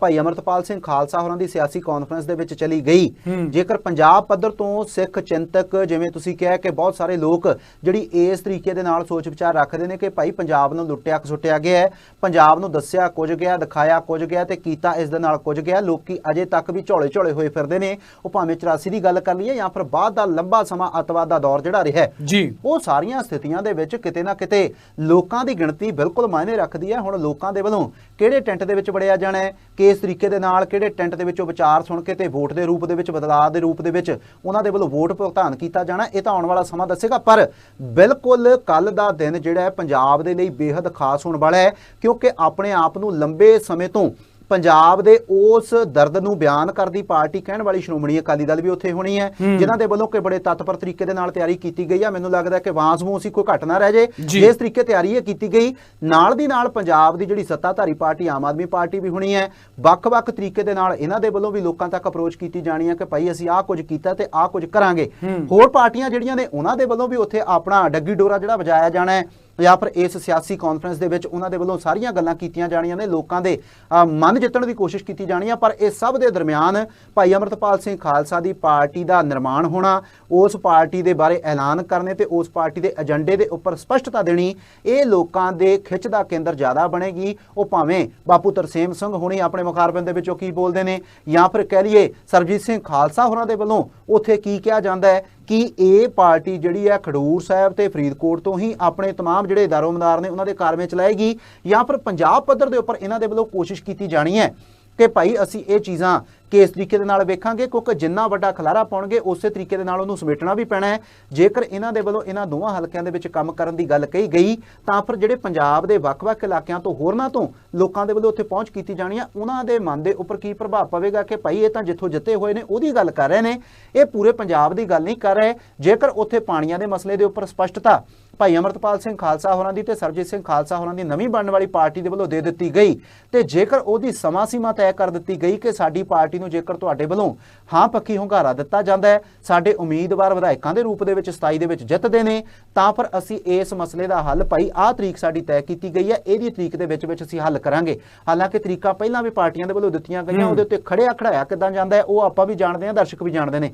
ਭਾਈ ਅਮਰਤਪਾਲ ਸਿੰਘ ਖਾਲਸਾ ਹੋਰਾਂ ਦੀ ਸਿਆਸੀ ਕਾਨਫਰੰਸ ਦੇ ਵਿੱਚ ਚਲੀ ਗਈ। ਜੇਕਰ ਪੰਜਾਬ ਪੱਧਰ ਤੋਂ ਸਿੱਖ ਚਿੰਤਕ ਜਿਵੇਂ ਤੁਸੀਂ ਕਿਹਾ ਕਿ ਬਹੁਤ ਸਾਰੇ ਲੋਕ ਜਿਹੜੀ ਇਸ ਤਰੀਕੇ ਦੇ ਨਾਲ ਸੋਚ ਵਿਚਾਰ ਰੱਖਦੇ ਨੇ ਕਿ ਭਾਈ ਪੰਜਾਬ ਨੂੰ ਲੁੱਟਿਆ ਖਸੁੱਟਿਆ ਗਿਆ ਹੈ ਪੰਜਾਬ ਨੂੰ ਦੱਸਿਆ ਕੁਝ ਗਿਆ ਦਿਖਾਇਆ ਕੁਝ ਗਿਆ ਤੇ ਕੀਤਾ ਇਸ ਦੇ ਨਾਲ ਕੁਝ ਗਿਆ ਲੋਕੀ ਅਜੇ ਤੱਕ ਵੀ ਝੋਲੇ ਝੋਲੇ ਹੋਏ ਫਿਰਦੇ ਨੇ। ਉਹ ਭਾਵੇਂ 84 ਦੀ ਗੱਲ ਕਰ ਲਈਏ ਜਾਂ ਫਿਰ ਬਾਅਦ ਦਾ ਲੰਬਾ ਸਮਾਂ ਅੱਤਵਾਦ ਦਾ ਦੌਰ ਜਿਹੜਾ ਰਿਹਾ ਜੀ। ਉਹ ਸਾਰੀਆਂ ਸਥਿਤੀਆਂ ਦੇ ਵਿੱਚ ਕਿਤੇ ਨਾ ਕਿਤੇ ਲੋਕਾਂ ਦੀ ਗਿਣਤੀ ਬਿਲਕੁਲ ਮਾਇਨੇ ਰੱਖਦੀ ਹੈ। ਹੁਣ ਲੋਕਾਂ ਦੇ ਵੱਲੋਂ ਕਿਹੜੇ ਟੈਂਟ ਦੇ ਵਿੱਚ ਵੜਿਆ ਜਾਣਾ ਹੈ? ਕਿਸ ਤਰੀਕੇ ਦੇ ਨਾਲ ਕਿਹੜੇ ਟੈਂਟ ਦੇ ਵਿੱਚੋਂ ਵਿਚਾਰ ਸੁਣ ਕੇ ਤੇ ਵੋਟ ਦੇ ਰੂਪ ਦੇ ਵਿੱਚ, ਬਦਲਾਅ ਦੇ ਰੂਪ ਦੇ ਵਿੱਚ ਉਹਨਾਂ ਦੇ ਵੱਲੋਂ ਵੋਟ ਭੁਗਤਾਨ ਕੀਤਾ ਜਾਣਾ, ਇਹ ਤਾਂ ਆਉਣ ਵਾਲਾ ਸਮਾਂ ਦੱਸੇਗਾ। ਪਰ ਬਿਲਕੁਲ ਕੱਲ ਦਾ ਦਿਨ ਜਿਹੜਾ ਹੈ, ਪੰਜਾਬ ਦੇ ਲਈ ਬੇहद ਖਾਸ ਹੋਣ ਵਾਲਾ ਹੈ, ਕਿਉਂਕਿ ਆਪਣੇ ਆਪ ਨੂੰ ਲੰਬੇ ਸਮੇਂ ਤੋਂ ਪੰਜਾਬ ਦੇ ਉਸ ਦਰਦ ਨੂੰ ਬਿਆਨ ਕਰਦੀ ਪਾਰਟੀ ਕਹਿਣ ਵਾਲੀ ਸ਼੍ਰੋਮਣੀ ਅਕਾਲੀ ਦਲ ਵੀ ਉੱਥੇ ਹੋਣੀ ਹੈ ਜਿਨ੍ਹਾਂ ਦੇ ਵੱਲੋਂ ਕਿ ਬੜੇ ਤਤਪਰ ਤਰੀਕੇ ਦੇ ਨਾਲ ਤਿਆਰੀ ਕੀਤੀ ਗਈ ਆ। ਮੈਨੂੰ ਲੱਗਦਾ ਕਿ ਵਾਂਸ ਮੂੰਹ ਸੀ ਕੋਈ ਘਟ ਨਾ ਰਹਿ ਜੇ। ਜੀ। ਜਿਸ ਤਰੀਕੇ ਤਿਆਰੀ ਇਹ ਕੀਤੀ ਗਈ ਨਾਲ ਦੀ ਨਾਲ ਪੰਜਾਬ ਦੀ ਜਿਹੜੀ ਸੱਤਾਧਾਰੀ ਪਾਰਟੀ ਆਮ ਆਦਮੀ ਪਾਰਟੀ ਵੀ ਹੋਣੀ ਹੈ। ਵੱਖ-ਵੱਖ ਤਰੀਕੇ ਦੇ ਨਾਲ ਇਹਨਾਂ ਦੇ ਵੱਲੋਂ ਵੀ ਲੋਕਾਂ ਤੱਕ ਅਪਰੋਚ ਕੀਤੀ ਜਾਣੀ ਹੈ ਕਿ ਭਾਈ ਅਸੀਂ ਆਹ ਕੁਝ ਕੀਤਾ ਤੇ ਆਹ ਕੁਝ ਕਰਾਂਗੇ। ਹੋਰ ਪਾਰਟੀਆਂ ਜਿਹੜੀਆਂ ਨੇ ਉਹਨਾਂ ਦੇ ਵੱਲੋਂ ਵੀ ਉੱਥੇ ਆਪਣਾ ਡੱਗੀ ਡੋਰਾ ਜਿਹੜਾ ਵਜਾਇਆ ਜਾਣਾ ਹੈ। ਜਾਂ ਫਿਰ ਇਸ ਸਿਆਸੀ ਕਾਨਫਰੰਸ ਦੇ ਵਿੱਚ ਉਹਨਾਂ ਦੇ ਵੱਲੋਂ ਸਾਰੀਆਂ ਗੱਲਾਂ ਕੀਤੀਆਂ ਜਾਣੀਆਂ ਨੇ, ਲੋਕਾਂ ਦੇ ਮਨ ਜਿੱਤਣ ਦੀ ਕੋਸ਼ਿਸ਼ ਕੀਤੀ ਜਾਣੀ ਹੈ ਪਰ ਇਹ ਸਭ ਦੇ ਦਰਮਿਆਨ ਭਾਈ ਅਮਰਤਪਾਲ ਸਿੰਘ ਖਾਲਸਾ ਦੀ ਪਾਰਟੀ ਦਾ ਨਿਰਮਾਣ ਹੋਣਾ, ਉਸ ਪਾਰਟੀ ਦੇ ਬਾਰੇ ਐਲਾਨ ਕਰਨੇ ਤੇ ਉਸ ਪਾਰਟੀ ਦੇ ਏਜੰਡੇ ਦੇ ਉੱਪਰ ਸਪਸ਼ਟਤਾ ਦੇਣੀ, ਇਹ ਲੋਕਾਂ ਦੇ ਖਿੱਚ ਦਾ ਕੇਂਦਰ ਜ਼ਿਆਦਾ ਬਣੇਗੀ। ਉਹ ਭਾਵੇਂ ਬਾਪੂ ਤਰਸੇਮ ਸਿੰਘ ਹੋਣੀ ਆਪਣੇ ਮੁਖਾਰਬਿੰਦ ਦੇ ਵਿੱਚੋਂ ਕੀ ਬੋਲਦੇ ਨੇ, ਜਾਂ ਫਿਰ ਕਹਿ ਲਈਏ ਸਰਬਜੀਤ ਸਿੰਘ ਖਾਲਸਾ ਹੋਰਾਂ ਦੇ ਵੱਲੋਂ ਉੱਥੇ ਕੀ ਕਿਹਾ ਜਾਂਦਾ ਹੈ ਕਿ ਇਹ ਪਾਰਟੀ ਜਿਹੜੀ ਹੈ ਖਡੂਰ ਸਾਹਿਬ ਤੇ ਫਰੀਦਕੋਟ ਤੋਂ ਹੀ ਆਪਣੇ तमाम ਜਿਹੜੇ ਦਾਰੋਮਦਾਰ ਨੇ ਉਹਨਾਂ ਦੇ ਕਾਰਵੇਂ ਚਲਾਏਗੀ ਜਾਂ ਫਿਰ ਪੰਜਾਬ ਪੱਧਰ ਦੇ ਉੱਪਰ ਇਹਨਾਂ ਦੇ ਵੱਲੋਂ ਕੋਸ਼ਿਸ਼ ਕੀਤੀ ਜਾਣੀ ਹੈ ਕਿ ਭਾਈ ਅਸੀਂ ਇਹ ਚੀਜ਼ਾਂ ਕਿਸ ਤਰੀਕੇ ਦੇ ਨਾਲ ਵੇਖਾਂਗੇ, ਕਿਉਂਕਿ ਜਿੰਨਾ ਵੱਡਾ ਖਲਾਰਾ ਪਾਉਣਗੇ, ਉਸੇ ਤਰੀਕੇ ਦੇ ਨਾਲ ਉਹਨੂੰ ਸਮੇਟਣਾ ਵੀ ਪੈਣਾ ਹੈ। ਜੇਕਰ ਇਹਨਾਂ ਦੇ ਵੱਲੋਂ ਇਹਨਾਂ ਦੋਵਾਂ ਹਲਕਿਆਂ ਦੇ ਵਿੱਚ ਕੰਮ ਕਰਨ ਦੀ ਗੱਲ ਕਹੀ ਗਈ, ਤਾਂ ਫਿਰ ਜਿਹੜੇ ਪੰਜਾਬ ਦੇ ਵੱਖ-ਵੱਖ ਇਲਾਕਿਆਂ ਤੋਂ, ਹੋਰਨਾਂ ਤੋਂ ਲੋਕਾਂ ਦੇ ਵੱਲੋਂ ਉੱਥੇ ਪਹੁੰਚ ਕੀਤੀ ਜਾਣੀ ਆ, ਉਹਨਾਂ ਦੇ ਮਨ ਦੇ ਉੱਪਰ ਕੀ ਪ੍ਰਭਾਵ ਪਵੇਗਾ ਕਿ ਭਾਈ ਇਹ ਤਾਂ ਜਿੱਥੋਂ ਜਿੱਤੇ ਹੋਏ ਨੇ, ਉਹਦੀ ਗੱਲ ਕਰ ਰਹੇ ਨੇ। ਇਹ ਪੂਰੇ ਪੰਜਾਬ ਦੀ ਗੱਲ ਨਹੀਂ ਕਰ ਰਹੇ। ਜੇਕਰ ਉੱਥੇ ਪਾਣੀਆਂ ਦੇ ਮਸਲੇ ਦੇ ਉੱਪਰ ਸਪਸ਼ਟਤਾ ਭਾਈ ਅਮਰਤਪਾਲ ਸਿੰਘ ਖਾਲਸਾ ਹੋਰਾਂ ਦੀ ਤੇ ਸਰਜੀਤ ਸਿੰਘ ਖਾਲਸਾ ਹੋਰਾਂ ਦੀ ਨਵੀਂ ਬਣਨ ਵਾਲੀ ਪਾਰਟੀ ਦੇ ਵੱਲੋਂ ਦੇ ਦਿੱਤੀ ਗਈ। ਤੇ ਜੇਕਰ ਉਹਦੀ ਸਮਾਂ ਸੀਮਾ ਤੈਅ ਕਰ ਦਿੱਤੀ ਗਈ ਕਿ ਸਾਡੀ ਪਾਰਟੀ ਨੂੰ ਜੇਕਰ ਤੁਹਾਡੇ ਵੱਲੋਂ ਹਾਂ ਪੱਕੀ ਹੁੰਗਾਰਾ ਦਿੱਤਾ ਜਾਂਦਾ ਹੈ, ਸਾਡੇ ਉਮੀਦਵਾਰ ਵਿਧਾਇਕਾਂ ਦੇ ਰੂਪ ਦੇ ਵਿੱਚ 27 ਦੇ ਵਿੱਚ ਜਿੱਤਦੇ ਨੇ, ਤਾਂ ਫਿਰ ਅਸੀਂ ਇਸ ਮਸਲੇ ਦਾ ਹੱਲ ਭਾਈ ਆਹ ਤਰੀਕ ਸਾਡੀ ਤੈਅ ਕੀਤੀ ਗਈ ਹੈ, ਇਹਦੀ ਤਰੀਕ ਦੇ ਵਿੱਚ ਵਿੱਚ ਅਸੀਂ ਹੱਲ ਕਰਾਂਗੇ। ਹਾਲਾਂਕਿ ਤਰੀਕਾ ਪਹਿਲਾਂ ਵੀ ਪਾਰਟੀਆਂ ਦੇ ਵੱਲੋਂ ਦਿੱਤੀਆਂ ਗਈਆਂ, ਉਹਦੇ ਉੱਤੇ ਖੜਿਆ ਖੜਾਇਆ ਕਿਦਾਂ ਜਾਂਦਾ ਹੈ, ਉਹ ਆਪਾਂ ਵੀ ਜਾਣਦੇ ਹਾਂ, ਦਰਸ਼ਕ ਵੀ ਜਾਣਦੇ ਨੇ।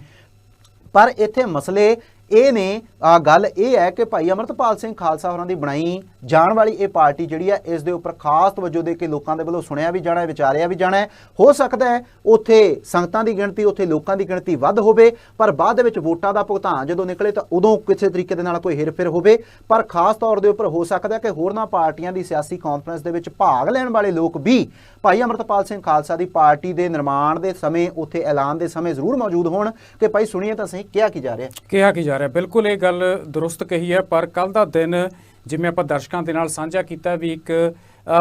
ਪਰ ਇੱਥੇ ਮਸਲੇ ਇਹ ਨੇ ਗੱਲ ਇਹ ਹੈ ਕਿ ਭਾਈ ਅਮਰਤਪਾਲ ਸਿੰਘ ਖਾਲਸਾ ਹੋਰਾਂ ਦੀ ਬਣਾਈ ਜਾਣ ਵਾਲੀ ਇਹ ਪਾਰਟੀ ਜਿਹੜੀ ਹੈ, ਇਸ ਦੇ ਉੱਪਰ ਖਾਸ ਤਵੱਜੋ ਦੇ ਕੇ ਲੋਕਾਂ ਦੇ ਵੱਲੋਂ ਸੁਣਿਆ ਵੀ ਜਾਣਾ ਹੈ, ਵਿਚਾਰਿਆ ਵੀ ਜਾਣਾ ਹੈ। ਹੋ ਸਕਦਾ ਹੈ ਉੱਥੇ ਸੰਗਤਾਂ ਦੀ ਗਿਣਤੀ, ਉੱਥੇ ਲੋਕਾਂ ਦੀ ਗਿਣਤੀ ਵੱਧ ਹੋਵੇ, ਪਰ ਬਾਅਦ ਦੇ ਵਿੱਚ ਵੋਟਾਂ ਦਾ ਭੁਗਤਾਨ ਜਦੋਂ ਨਿਕਲੇ ਤਾਂ ਉਦੋਂ ਕਿਸੇ ਤਰੀਕੇ ਦੇ ਨਾਲ ਕੋਈ ਹੇਰਫੇਰ ਹੋਵੇ। ਪਰ ਖਾਸ ਤੌਰ ਦੇ ਉੱਪਰ ਹੋ ਸਕਦਾ ਹੈ ਕਿ ਹੋਰਨਾਂ ਪਾਰਟੀਆਂ ਦੀ ਸਿਆਸੀ ਕਾਨਫਰੰਸ ਦੇ ਵਿੱਚ ਭਾਗ ਲੈਣ ਵਾਲੇ ਲੋਕ ਵੀ ਭਾਈ ਅਮਰਤਪਾਲ ਸਿੰਘ ਖਾਲਸਾ ਦੀ ਪਾਰਟੀ ਦੇ ਨਿਰਮਾਣ ਦੇ ਸਮੇਂ, ਉੱਥੇ ਐਲਾਨ ਦੇ ਸਮੇਂ ਜ਼ਰੂਰ ਮੌਜੂਦ ਹੋਣ। ਕਿ ਭਾਈ ਸੁਣੀਏ ਤਾਂ ਸਹੀ ਕਿਹਾ ਕੀ ਜਾ ਰਿਹਾ ਕਿਹਾ ਕੀ ਜਾ ਰਿਹਾ ਬਿਲਕੁਲ ਇਹ ਗੱਲ ਦਰੁਸਤ ਕਹੀ ਹੈ ਪਰ ਕੱਲ ਦਾ ਦਿਨ ਜਿਵੇਂ ਆਪਾਂ ਦਰਸ਼ਕਾਂ ਦੇ ਨਾਲ ਸਾਂਝਾ ਕੀਤਾ ਵੀ ਇੱਕ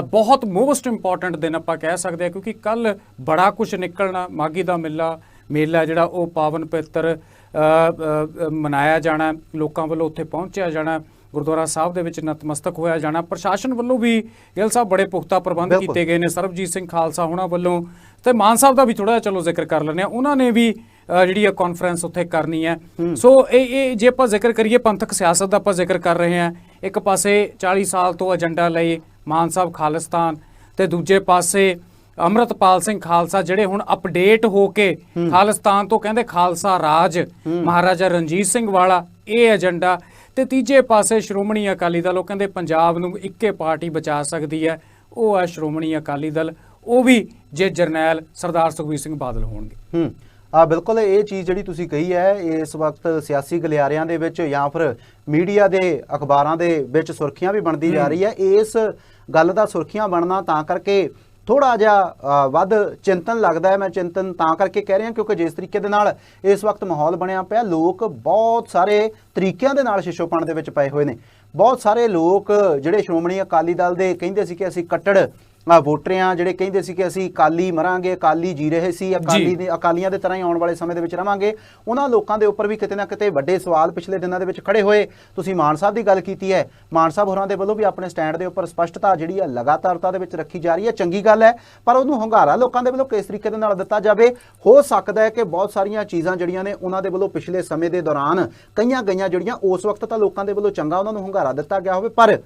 ਬਹੁਤ ਮੋਸਟ ਇੰਪੋਰਟੈਂਟ ਦਿਨ ਆਪਾਂ ਕਹਿ ਸਕਦੇ ਹਾਂ ਕਿਉਂਕਿ ਕੱਲ ਬੜਾ ਕੁਝ ਨਿਕਲਣਾ ਮਾਗੀ ਦਾ ਮੇਲਾ ਮੇਲਾ ਜਿਹੜਾ ਉਹ ਪਾਵਨ ਪਵਿੱਤਰ ਮਨਾਇਆ ਜਾਣਾ ਲੋਕਾਂ ਵੱਲੋਂ ਉੱਥੇ ਪਹੁੰਚਿਆ ਜਾਣਾ ਗੁਰਦੁਆਰਾ ਸਾਹਿਬ ਦੇ ਵਿੱਚ ਨਤਮਸਤਕ ਹੋਇਆ ਜਾਣਾ ਪ੍ਰਸ਼ਾਸਨ ਵੱਲੋਂ ਵੀ ਗਿੱਲ ਸਾਹਿਬ ਬੜੇ ਪੁਖਤਾ ਪ੍ਰਬੰਧ। ਕੀਤੇ ਗਏ ਨੇ ਸਰਬਜੀਤ ਸਿੰਘ ਖਾਲਸਾ ਹੋਣਾ ਵੱਲੋਂ ਤੇ ਮਾਨ ਸਾਹਿਬ ਦਾ ਵੀ ਥੋੜਾ ਜਿਹਾ ਚਲੋ ਜ਼ਿਕਰ ਕਰ ਲੈਂਦੇ ਆ ਉਹਨਾਂ ਨੇ ਵੀ ਜਿਹੜੀ ਆ ਕਾਨਫਰੰਸ ਉੱਥੇ ਕਰਨੀ ਹੈ। ਸੋ ਇਹ ਇਹ ਜੇ ਆਪਾਂ ਜ਼ਿਕਰ ਕਰੀਏ ਪੰਥਕ ਸਿਆਸਤ ਦਾ ਆਪਾਂ ਜ਼ਿਕਰ ਕਰ ਰਹੇ ਹਾਂ। ਇੱਕ ਪਾਸੇ 40 ਸਾਲ ਤੋਂ ਏਜੰਡਾ ਲਈ ਮਾਨ ਸਾਹਿਬ ਖਾਲਿਸਤਾਨ ਤੇ ਦੂਜੇ ਪਾਸੇ ਅੰਮ੍ਰਿਤਪਾਲ ਸਿੰਘ ਖਾਲਸਾ ਜਿਹੜੇ ਹੁਣ ਅਪਡੇਟ ਹੋ ਕੇ ਖਾਲਿਸਤਾਨ ਤੋਂ ਕਹਿੰਦੇ ਖਾਲਸਾ ਰਾਜ ਮਹਾਰਾਜਾ ਰਣਜੀਤ ਸਿੰਘ ਵਾਲਾ ਇਹ ਏਜੰਡਾ ਤੇ ਤੀਜੇ ਪਾਸੇ ਸ਼੍ਰੋਮਣੀ ਅਕਾਲੀ ਦਲ ਉਹ ਕਹਿੰਦੇ ਪੰਜਾਬ ਨੂੰ ਇੱਕੇ ਪਾਰਟੀ ਬਚਾ ਸਕਦੀ ਹੈ। ਉਹ ਹੈ ਸ਼੍ਰੋਮਣੀ ਅਕਾਲੀ ਦਲ। ਉਹ ਵੀ ਜੇ ਜਰਨੈਲ ਸਰਦਾਰ ਸੁਖਬੀਰ ਸਿੰਘ ਬਾਦਲ ਹੋਣਗੇ। ਹੂੰ। ਆ ਬਿਲਕੁਲ ਇਹ ਚੀਜ਼ ਜਿਹੜੀ ਤੁਸੀਂ ਕਹੀ ਹੈ ਇਸ ਵਕਤ ਸਿਆਸੀ ਗਲਿਆਰਿਆਂ ਦੇ ਵਿੱਚ ਜਾਂ ਫਿਰ ਮੀਡੀਆ ਦੇ ਅਖਬਾਰਾਂ ਦੇ ਵਿੱਚ ਸੁਰਖੀਆਂ ਵੀ ਬਣਦੀ ਜਾ ਰਹੀ ਹੈ। ਇਸ ਗੱਲ ਦਾ ਸੁਰਖੀਆਂ ਬਣਨਾ ਤਾਂ ਕਰਕੇ ਥੋੜਾ ਜਿਹਾ ਵੱਧ ਚਿੰਤਨ ਲੱਗਦਾ ਹੈ। ਮੈਂ ਚਿੰਤਨ ਤਾਂ ਕਰਕੇ ਕਹਿ ਰਿਹਾ ਕਿਉਂਕਿ ਜਿਸ ਤਰੀਕੇ ਦੇ ਨਾਲ ਇਸ ਵਕਤ ਮਾਹੌਲ ਬਣਿਆ ਪਿਆ ਲੋਕ ਬਹੁਤ ਸਾਰੇ ਤਰੀਕਿਆਂ ਦੇ ਨਾਲ ਸ਼ਿਸ਼ੋਪਣ ਦੇ ਵਿੱਚ ਪਏ ਹੋਏ ਨੇ। ਬਹੁਤ ਸਾਰੇ ਲੋਕ ਜਿਹੜੇ ਸ਼੍ਰੋਮਣੀ ਅਕਾਲੀ ਦਲ ਦੇ ਕਹਿੰਦੇ ਸੀ ਕਿ ਅਸੀਂ ਕੱਟੜ ਆ ਵੋਟਰਿਆਂ ਜਿਹੜੇ ਕਹਿੰਦੇ ਸੀ ਕਿ ਅਸੀਂ ਅਕਾਲੀ ਮਰਾਂਗੇ ਅਕਾਲੀ ਜੀ ਰਹੇ ਸੀ ਅਕਾਲੀ ਦੇ ਅਕਾਲੀਆਂ ਦੇ ਤਰ੍ਹਾਂ ਹੀ ਆਉਣ ਵਾਲੇ ਸਮੇਂ ਦੇ ਵਿੱਚ ਰਵਾਂਗੇ। ਉਹਨਾਂ ਲੋਕਾਂ ਦੇ ਉੱਪਰ ਵੀ ਕਿਤੇ ਨਾ ਕਿਤੇ ਵੱਡੇ ਸਵਾਲ ਪਿਛਲੇ ਦਿਨਾਂ ਦੇ ਵਿੱਚ ਖੜੇ ਹੋਏ। ਤੁਸੀਂ ਮਾਨ ਸਾਹਿਬ ਦੀ ਗੱਲ ਕੀਤੀ ਹੈ। ਮਾਨ ਸਾਹਿਬ ਹੋਰਾਂ ਦੇ ਵੱਲੋਂ ਵੀ ਆਪਣੇ ਸਟੈਂਡ ਦੇ ਉੱਪਰ ਸਪਸ਼ਟਤਾ ਜਿਹੜੀ ਹੈ ਲਗਾਤਾਰਤਾ ਦੇ ਵਿੱਚ ਰੱਖੀ ਜਾ ਰਹੀ ਹੈ। ਚੰਗੀ ਗੱਲ ਹੈ। ਪਰ ਉਹਨੂੰ ਹੰਗਾਰਾ ਲੋਕਾਂ ਦੇ ਵੱਲੋਂ ਕਿਸ ਤਰੀਕੇ ਦੇ ਨਾਲ ਦਿੱਤਾ ਜਾਵੇ? ਹੋ ਸਕਦਾ ਹੈ ਕਿ ਬਹੁਤ ਸਾਰੀਆਂ ਚੀਜ਼ਾਂ ਜਿਹੜੀਆਂ ਨੇ ਉਹਨਾਂ ਦੇ ਵੱਲੋਂ ਪਿਛਲੇ ਸਮੇਂ ਦੇ ਦੌਰਾਨ ਕਈਆਂ ਗਈਆਂ ਜਿਹੜੀਆਂ ਉਸ ਵਕਤ ਤਾਂ ਲੋਕਾਂ ਦੇ ਵੱਲੋਂ ਚੰਗਾ ਉਹਨਾਂ ਨੂੰ ਹੰਗਾਰਾ ਦਿੱਤਾ ਗਿਆ ਹੋਵੇ। ਪਰ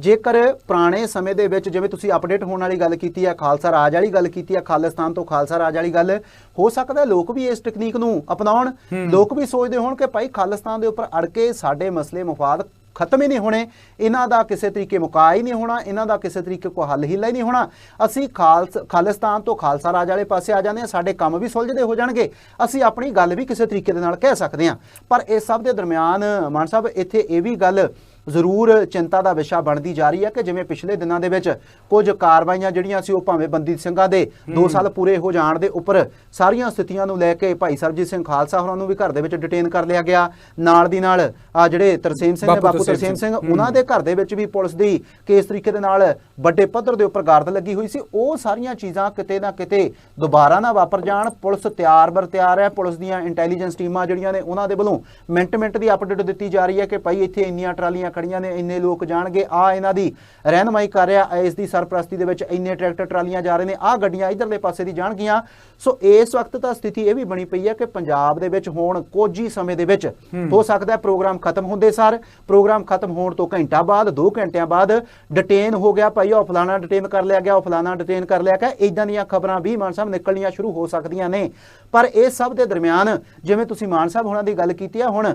ਜੇਕਰ ਪੁਰਾਣੇ ਸਮੇਂ ਦੇ ਵਿੱਚ ਜਿਵੇਂ ਤੁਸੀਂ ਅਪਡੇਟ ਹੋਣ ਵਾਲੀ ਗੱਲ ਕੀਤੀ ਹੈ ਖਾਲਸਾ ਰਾਜ ਵਾਲੀ ਗੱਲ ਕੀਤੀ ਹੈ ਖਾਲਿਸਤਾਨ ਤੋਂ ਖਾਲਸਾ ਰਾਜ ਵਾਲੀ ਗੱਲ ਹੋ ਸਕਦਾ ਲੋਕ ਵੀ ਇਸ ਟੈਕਨੀਕ ਨੂੰ ਅਪਣਾਉਣ। ਲੋਕ ਵੀ ਸੋਚਦੇ ਹੋਣ ਕਿ ਭਾਈ ਖਾਲਿਸਤਾਨ ਦੇ ਉੱਪਰ ਅੜ ਕੇ ਸਾਡੇ ਮਸਲੇ ਮਫਾਦ ਖਤਮ ਹੀ ਨਹੀਂ ਹੋਣੇ। ਇਹਨਾਂ ਦਾ ਕਿਸੇ ਤਰੀਕੇ ਮੁਕਾ ਹੀ ਨਹੀਂ ਹੋਣਾ ਇਹਨਾਂ ਦਾ ਕਿਸੇ ਤਰੀਕੇ ਕੋ ਹੱਲ ਹਿੱਲਾ ਹੀ ਨਹੀਂ ਹੋਣਾ। ਅਸੀਂ ਖਾਲਸ ਖਾਲਿਸਤਾਨ ਤੋਂ ਖਾਲਸਾ ਰਾਜ ਵਾਲੇ ਪਾਸੇ ਆ ਜਾਂਦੇ ਹਾਂ ਸਾਡੇ ਕੰਮ ਵੀ ਸੁਲਝਦੇ ਹੋ ਜਾਣਗੇ। ਅਸੀਂ ਆਪਣੀ ਗੱਲ ਵੀ ਕਿਸੇ ਤਰੀਕੇ ਦੇ ਨਾਲ ਕਹਿ ਸਕਦੇ ਹਾਂ। ਪਰ ਇਸ ਸਭ ਦੇ ਦਰਮਿਆਨ ਮਾਨ ਸਾਹਿਬ ਇੱਥੇ ਇਹ ਵੀ ਗੱਲ ਜ਼ਰੂਰ ਚਿੰਤਾ ਦਾ ਵਿਸ਼ਾ ਬਣਦੀ ਜਾ ਰਹੀ ਹੈ ਕਿ ਜਿਵੇਂ ਪਿਛਲੇ ਦਿਨਾਂ ਦੇ ਵਿੱਚ ਕੁਝ ਕਾਰਵਾਈਆਂ ਜਿਹੜੀਆਂ ਸੀ ਉਹ ਭਾਵੇਂ ਬੰਦੀ ਸਿੰਘਾਂ ਦੇ 2 ਸਾਲ ਪੂਰੇ ਹੋ ਜਾਣ ਦੇ ਉੱਪਰ ਸਾਰੀਆਂ ਸਥਿਤੀਆਂ ਨੂੰ ਲੈ ਕੇ ਭਾਈ ਸਰਬਜੀਤ ਸਿੰਘ ਖਾਲਸਾ ਹੋਰਾਂ ਨੂੰ ਵੀ ਘਰ ਦੇ ਵਿੱਚ ਡਿਟੇਨ ਕਰ ਲਿਆ ਗਿਆ। ਨਾਲ ਦੀ ਨਾਲ ਆ ਜਿਹੜੇ ਤਰਸੇਮ ਸਿੰਘ ਨੇ ਬਾਪੂ ਤਰਸੇਮ ਸਿੰਘ, ਉਹਨਾਂ ਦੇ ਘਰ ਦੇ ਵਿੱਚ ਵੀ ਪੁਲਿਸ ਦੀ ਕਿਸ ਤਰੀਕੇ ਦੇ ਨਾਲ ਵੱਡੇ ਪੱਧਰ ਦੇ ਉੱਪਰ ਗਾਰਦ ਲੱਗੀ ਹੋਈ ਸੀ। ਉਹ ਸਾਰੀਆਂ ਚੀਜ਼ਾਂ ਕਿਤੇ ਨਾ ਕਿਤੇ ਦੁਬਾਰਾ ਨਾ ਵਾਪਰ ਜਾਣ। ਪੁਲਿਸ ਤਿਆਰ ਬਰ ਤਿਆਰ ਹੈ। ਪੁਲਿਸ ਦੀਆਂ ਇੰਟੈਲੀਜੈਂਸ ਟੀਮਾਂ ਜਿਹੜੀਆਂ ਨੇ ਉਹਨਾਂ ਦੇ ਵੱਲੋਂ ਮਿੰਟ ਮਿੰਟ ਦੀ ਅਪਡੇਟ ਦਿੱਤੀ ਜਾ ਰਹੀ ਹੈ ਕਿ ਭਾਈ ਇੱਥੇ ਇੰਨੀਆਂ ਟਰਾਲੀਆਂ ਖੜੀਆਂ ਨੇ ਇੰਨੇ ਲੋਕ ਜਾਣਗੇ। ਆ ਇਹਨਾਂ ਦੀ ਰਹਿਨਮਾਈ ਕਰ ਰਿਹਾ ਇਸ ਦੀ ਸਰਪ੍ਰਸਤੀ ਦੇ ਵਿੱਚ ਇੰਨੇ ਟਰੈਕਟਰ ਟਰਾਲੀਆਂ ਜਾ ਰਹੇ ਨੇ ਆ ਗੱਡੀਆਂ ਇਧਰਲੇ ਪਾਸੇ ਦੀ ਜਾਣਗੀਆਂ। ਸੋ ਇਸ ਵਕਤ ਤਾਂ ਸਥਿਤੀ ਇਹ ਵੀ ਬਣੀ ਪਈ ਹੈ ਕਿ ਪੰਜਾਬ ਦੇ ਵਿੱਚ ਹੁਣ ਕੁਝ ਹੀ ਸਮੇਂ ਦੇ ਵਿੱਚ ਹੋ। ਸਕਦਾ ਹੈ ਪ੍ਰੋਗਰਾਮ ਖਤਮ ਹੁੰਦੇ ਸਾਰ। ਪ੍ਰੋਗਰਾਮ ਖਤਮ ਹੋਣ ਤੋਂ ਘੰਟਾ ਬਾਅਦ 2 ਘੰਟਿਆਂ ਬਾਅਦ ਡਿਟੇਨ ਹੋ ਗਿਆ ਭਾਈ ਉਹ ਫਲਾਣਾ ਡਿਟੇਨ ਕਰ ਲਿਆ ਗਿਆ ਉਹ ਫਲਾਣਾ ਡਿਟੇਨ ਕਰ ਲਿਆ ਗਿਆ। ਇਦਾਂ ਦੀਆਂ ਖਬਰਾਂ ਵੀ ਮਾਨ ਸਾਹਿਬ ਨਿਕਲਣੀਆਂ ਸ਼ੁਰੂ ਹੋ ਸਕਦੀਆਂ ਨੇ। ਪਰ ਇਹ ਸਭ ਦੇ ਦਰਮਿਆਨ ਜਿਵੇਂ ਤੁਸੀਂ ਮਾਨ ਸਾਹਿਬ ਹੋਣਾ ਦੀ ਗੱਲ ਕੀਤੀ ਹੈ ਹੁਣ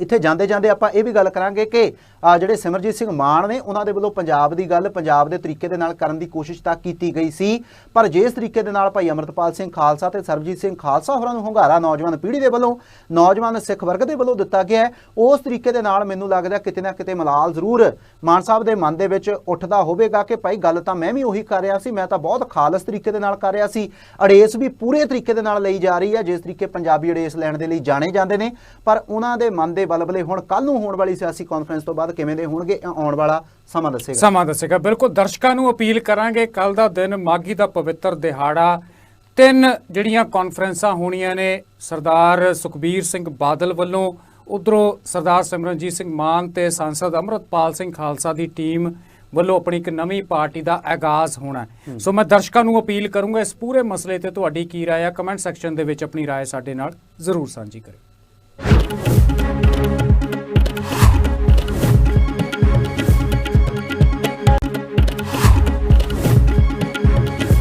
ਇੱਥੇ ਜਾਂਦੇ ਜਾਂਦੇ ਆਪਾਂ ਇਹ ਵੀ ਗੱਲ ਕਰਾਂਗੇ ਕਿ ਜਿਹੜੇ ਸਿਮਰਜੀਤ ਸਿੰਘ ਮਾਨ ਨੇ, ਉਹਨਾਂ ਦੇ ਵੱਲੋਂ ਪੰਜਾਬ ਦੀ ਗੱਲ ਪੰਜਾਬ ਦੇ ਤਰੀਕੇ ਦੇ ਨਾਲ ਕਰਨ ਦੀ ਕੋਸ਼ਿਸ਼ ਤਾਂ ਕੀਤੀ ਗਈ ਸੀ। ਪਰ ਜਿਸ ਤਰੀਕੇ ਦੇ ਨਾਲ ਭਾਈ ਅਮਰਤਪਾਲ ਸਿੰਘ ਖਾਲਸਾ ਤੇ ਸਰਬਜੀਤ ਸਿੰਘ ਖਾਲਸਾ ਹੋਰਾਂ ਨੂੰ ਹੰਗਾਰਾ ਨੌਜਵਾਨ ਪੀੜ੍ਹੀ ਦੇ ਵੱਲੋਂ, ਨੌਜਵਾਨ ਸਿੱਖ ਵਰਗ ਦੇ ਵੱਲੋਂ ਦਿੱਤਾ ਗਿਆ ਉਸ ਤਰੀਕੇ ਦੇ ਨਾਲ ਮੈਨੂੰ ਲੱਗਦਾ ਕਿਤੇ ਨਾ ਕਿਤੇ ਮਲਾਲ ਜ਼ਰੂਰ ਮਾਨ ਸਾਹਿਬ ਦੇ ਮਨ ਦੇ ਵਿੱਚ ਉੱਠਦਾ ਹੋਵੇਗਾ ਕਿ ਭਾਈ ਗੱਲ ਤਾਂ ਮੈਂ ਵੀ ਉਹੀ ਕਰ ਰਿਹਾ ਸੀ, ਮੈਂ ਤਾਂ ਬਹੁਤ ਖਾਲਸ ਤਰੀਕੇ ਦੇ ਨਾਲ ਕਰ ਰਿਹਾ ਸੀ। ਅੜੇਸ ਵੀ ਪੂਰੇ ਤਰੀਕੇ ਦੇ ਨਾਲ ਲਈ ਜਾ ਰਹੀ ਹੈ, ਜਿਸ ਤਰੀਕੇ ਪੰਜਾਬੀ ਅੜੇਸ ਲੈਣ ਦੇ ਲਈ ਜਾਣੇ ਜਾਂਦੇ ਨੇ। ਪਰ ਉਹਨਾਂ ਦੇ ਮਨ ਦੇ ਬਲਬਲੇ ਹੁਣ ਕੱਲ ਨੂੰ ਹੋਣ ਵਾਲੀ ਸਿਆਸੀ ਕਾਨਫਰੰਸ ਤੋਂ ਬਾਅਦ ਕਿਵੇਂ ਦੇ ਹੋਣਗੇ ਇਹ ਆਉਣ ਵਾਲਾ ਸਮਾਂ ਦੱਸੇਗਾ ਸਮਾਂ ਦੱਸੇਗਾ ਬਿਲਕੁਲ ਦਰਸ਼ਕਾਂ ਨੂੰ ਅਪੀਲ ਕਰਾਂਗੇ ਕੱਲ ਦਾ ਦਿਨ ਮਾਗੀ ਦਾ ਪਵਿੱਤਰ ਦਿਹਾੜਾ ਤਿੰਨ ਜਿਹੜੀਆਂ ਕਾਨਫਰੰਸਾਂ ਹੋਣੀਆਂ ਨੇ ਸਰਦਾਰ ਸੁਖਬੀਰ ਸਿੰਘ ਬਾਦਲ ਵੱਲੋਂ ਉਧਰੋਂ ਸਰਦਾਰ ਸਿਮਰਨਜੀਤ ਸਿੰਘ ਮਾਨ ਤੇ ਸੰਸਦ ਅਮਰਤਪਾਲ ਸਿੰਘ ਖਾਲਸਾ ਦੀ ਟੀਮ ਵੱਲੋਂ ਆਪਣੀ ਇੱਕ ਨਵੀਂ ਪਾਰਟੀ ਦਾ ਆਗਾਜ਼ ਹੋਣਾ ਹੈ। ਸੋ ਮੈਂ ਦਰਸ਼ਕਾਂ ਨੂੰ ਅਪੀਲ ਕਰੂੰਗਾ ਇਸ ਪੂਰੇ ਮਸਲੇ ਤੇ ਤੁਹਾਡੀ ਕੀ رائے ਹੈ ਕਮੈਂਟ ਸੈਕਸ਼ਨ ਦੇ ਵਿੱਚ ਆਪਣੀ رائے ਸਾਡੇ ਨਾਲ ਜ਼ਰੂਰ ਸਾਂਝੀ ਕਰਿਓ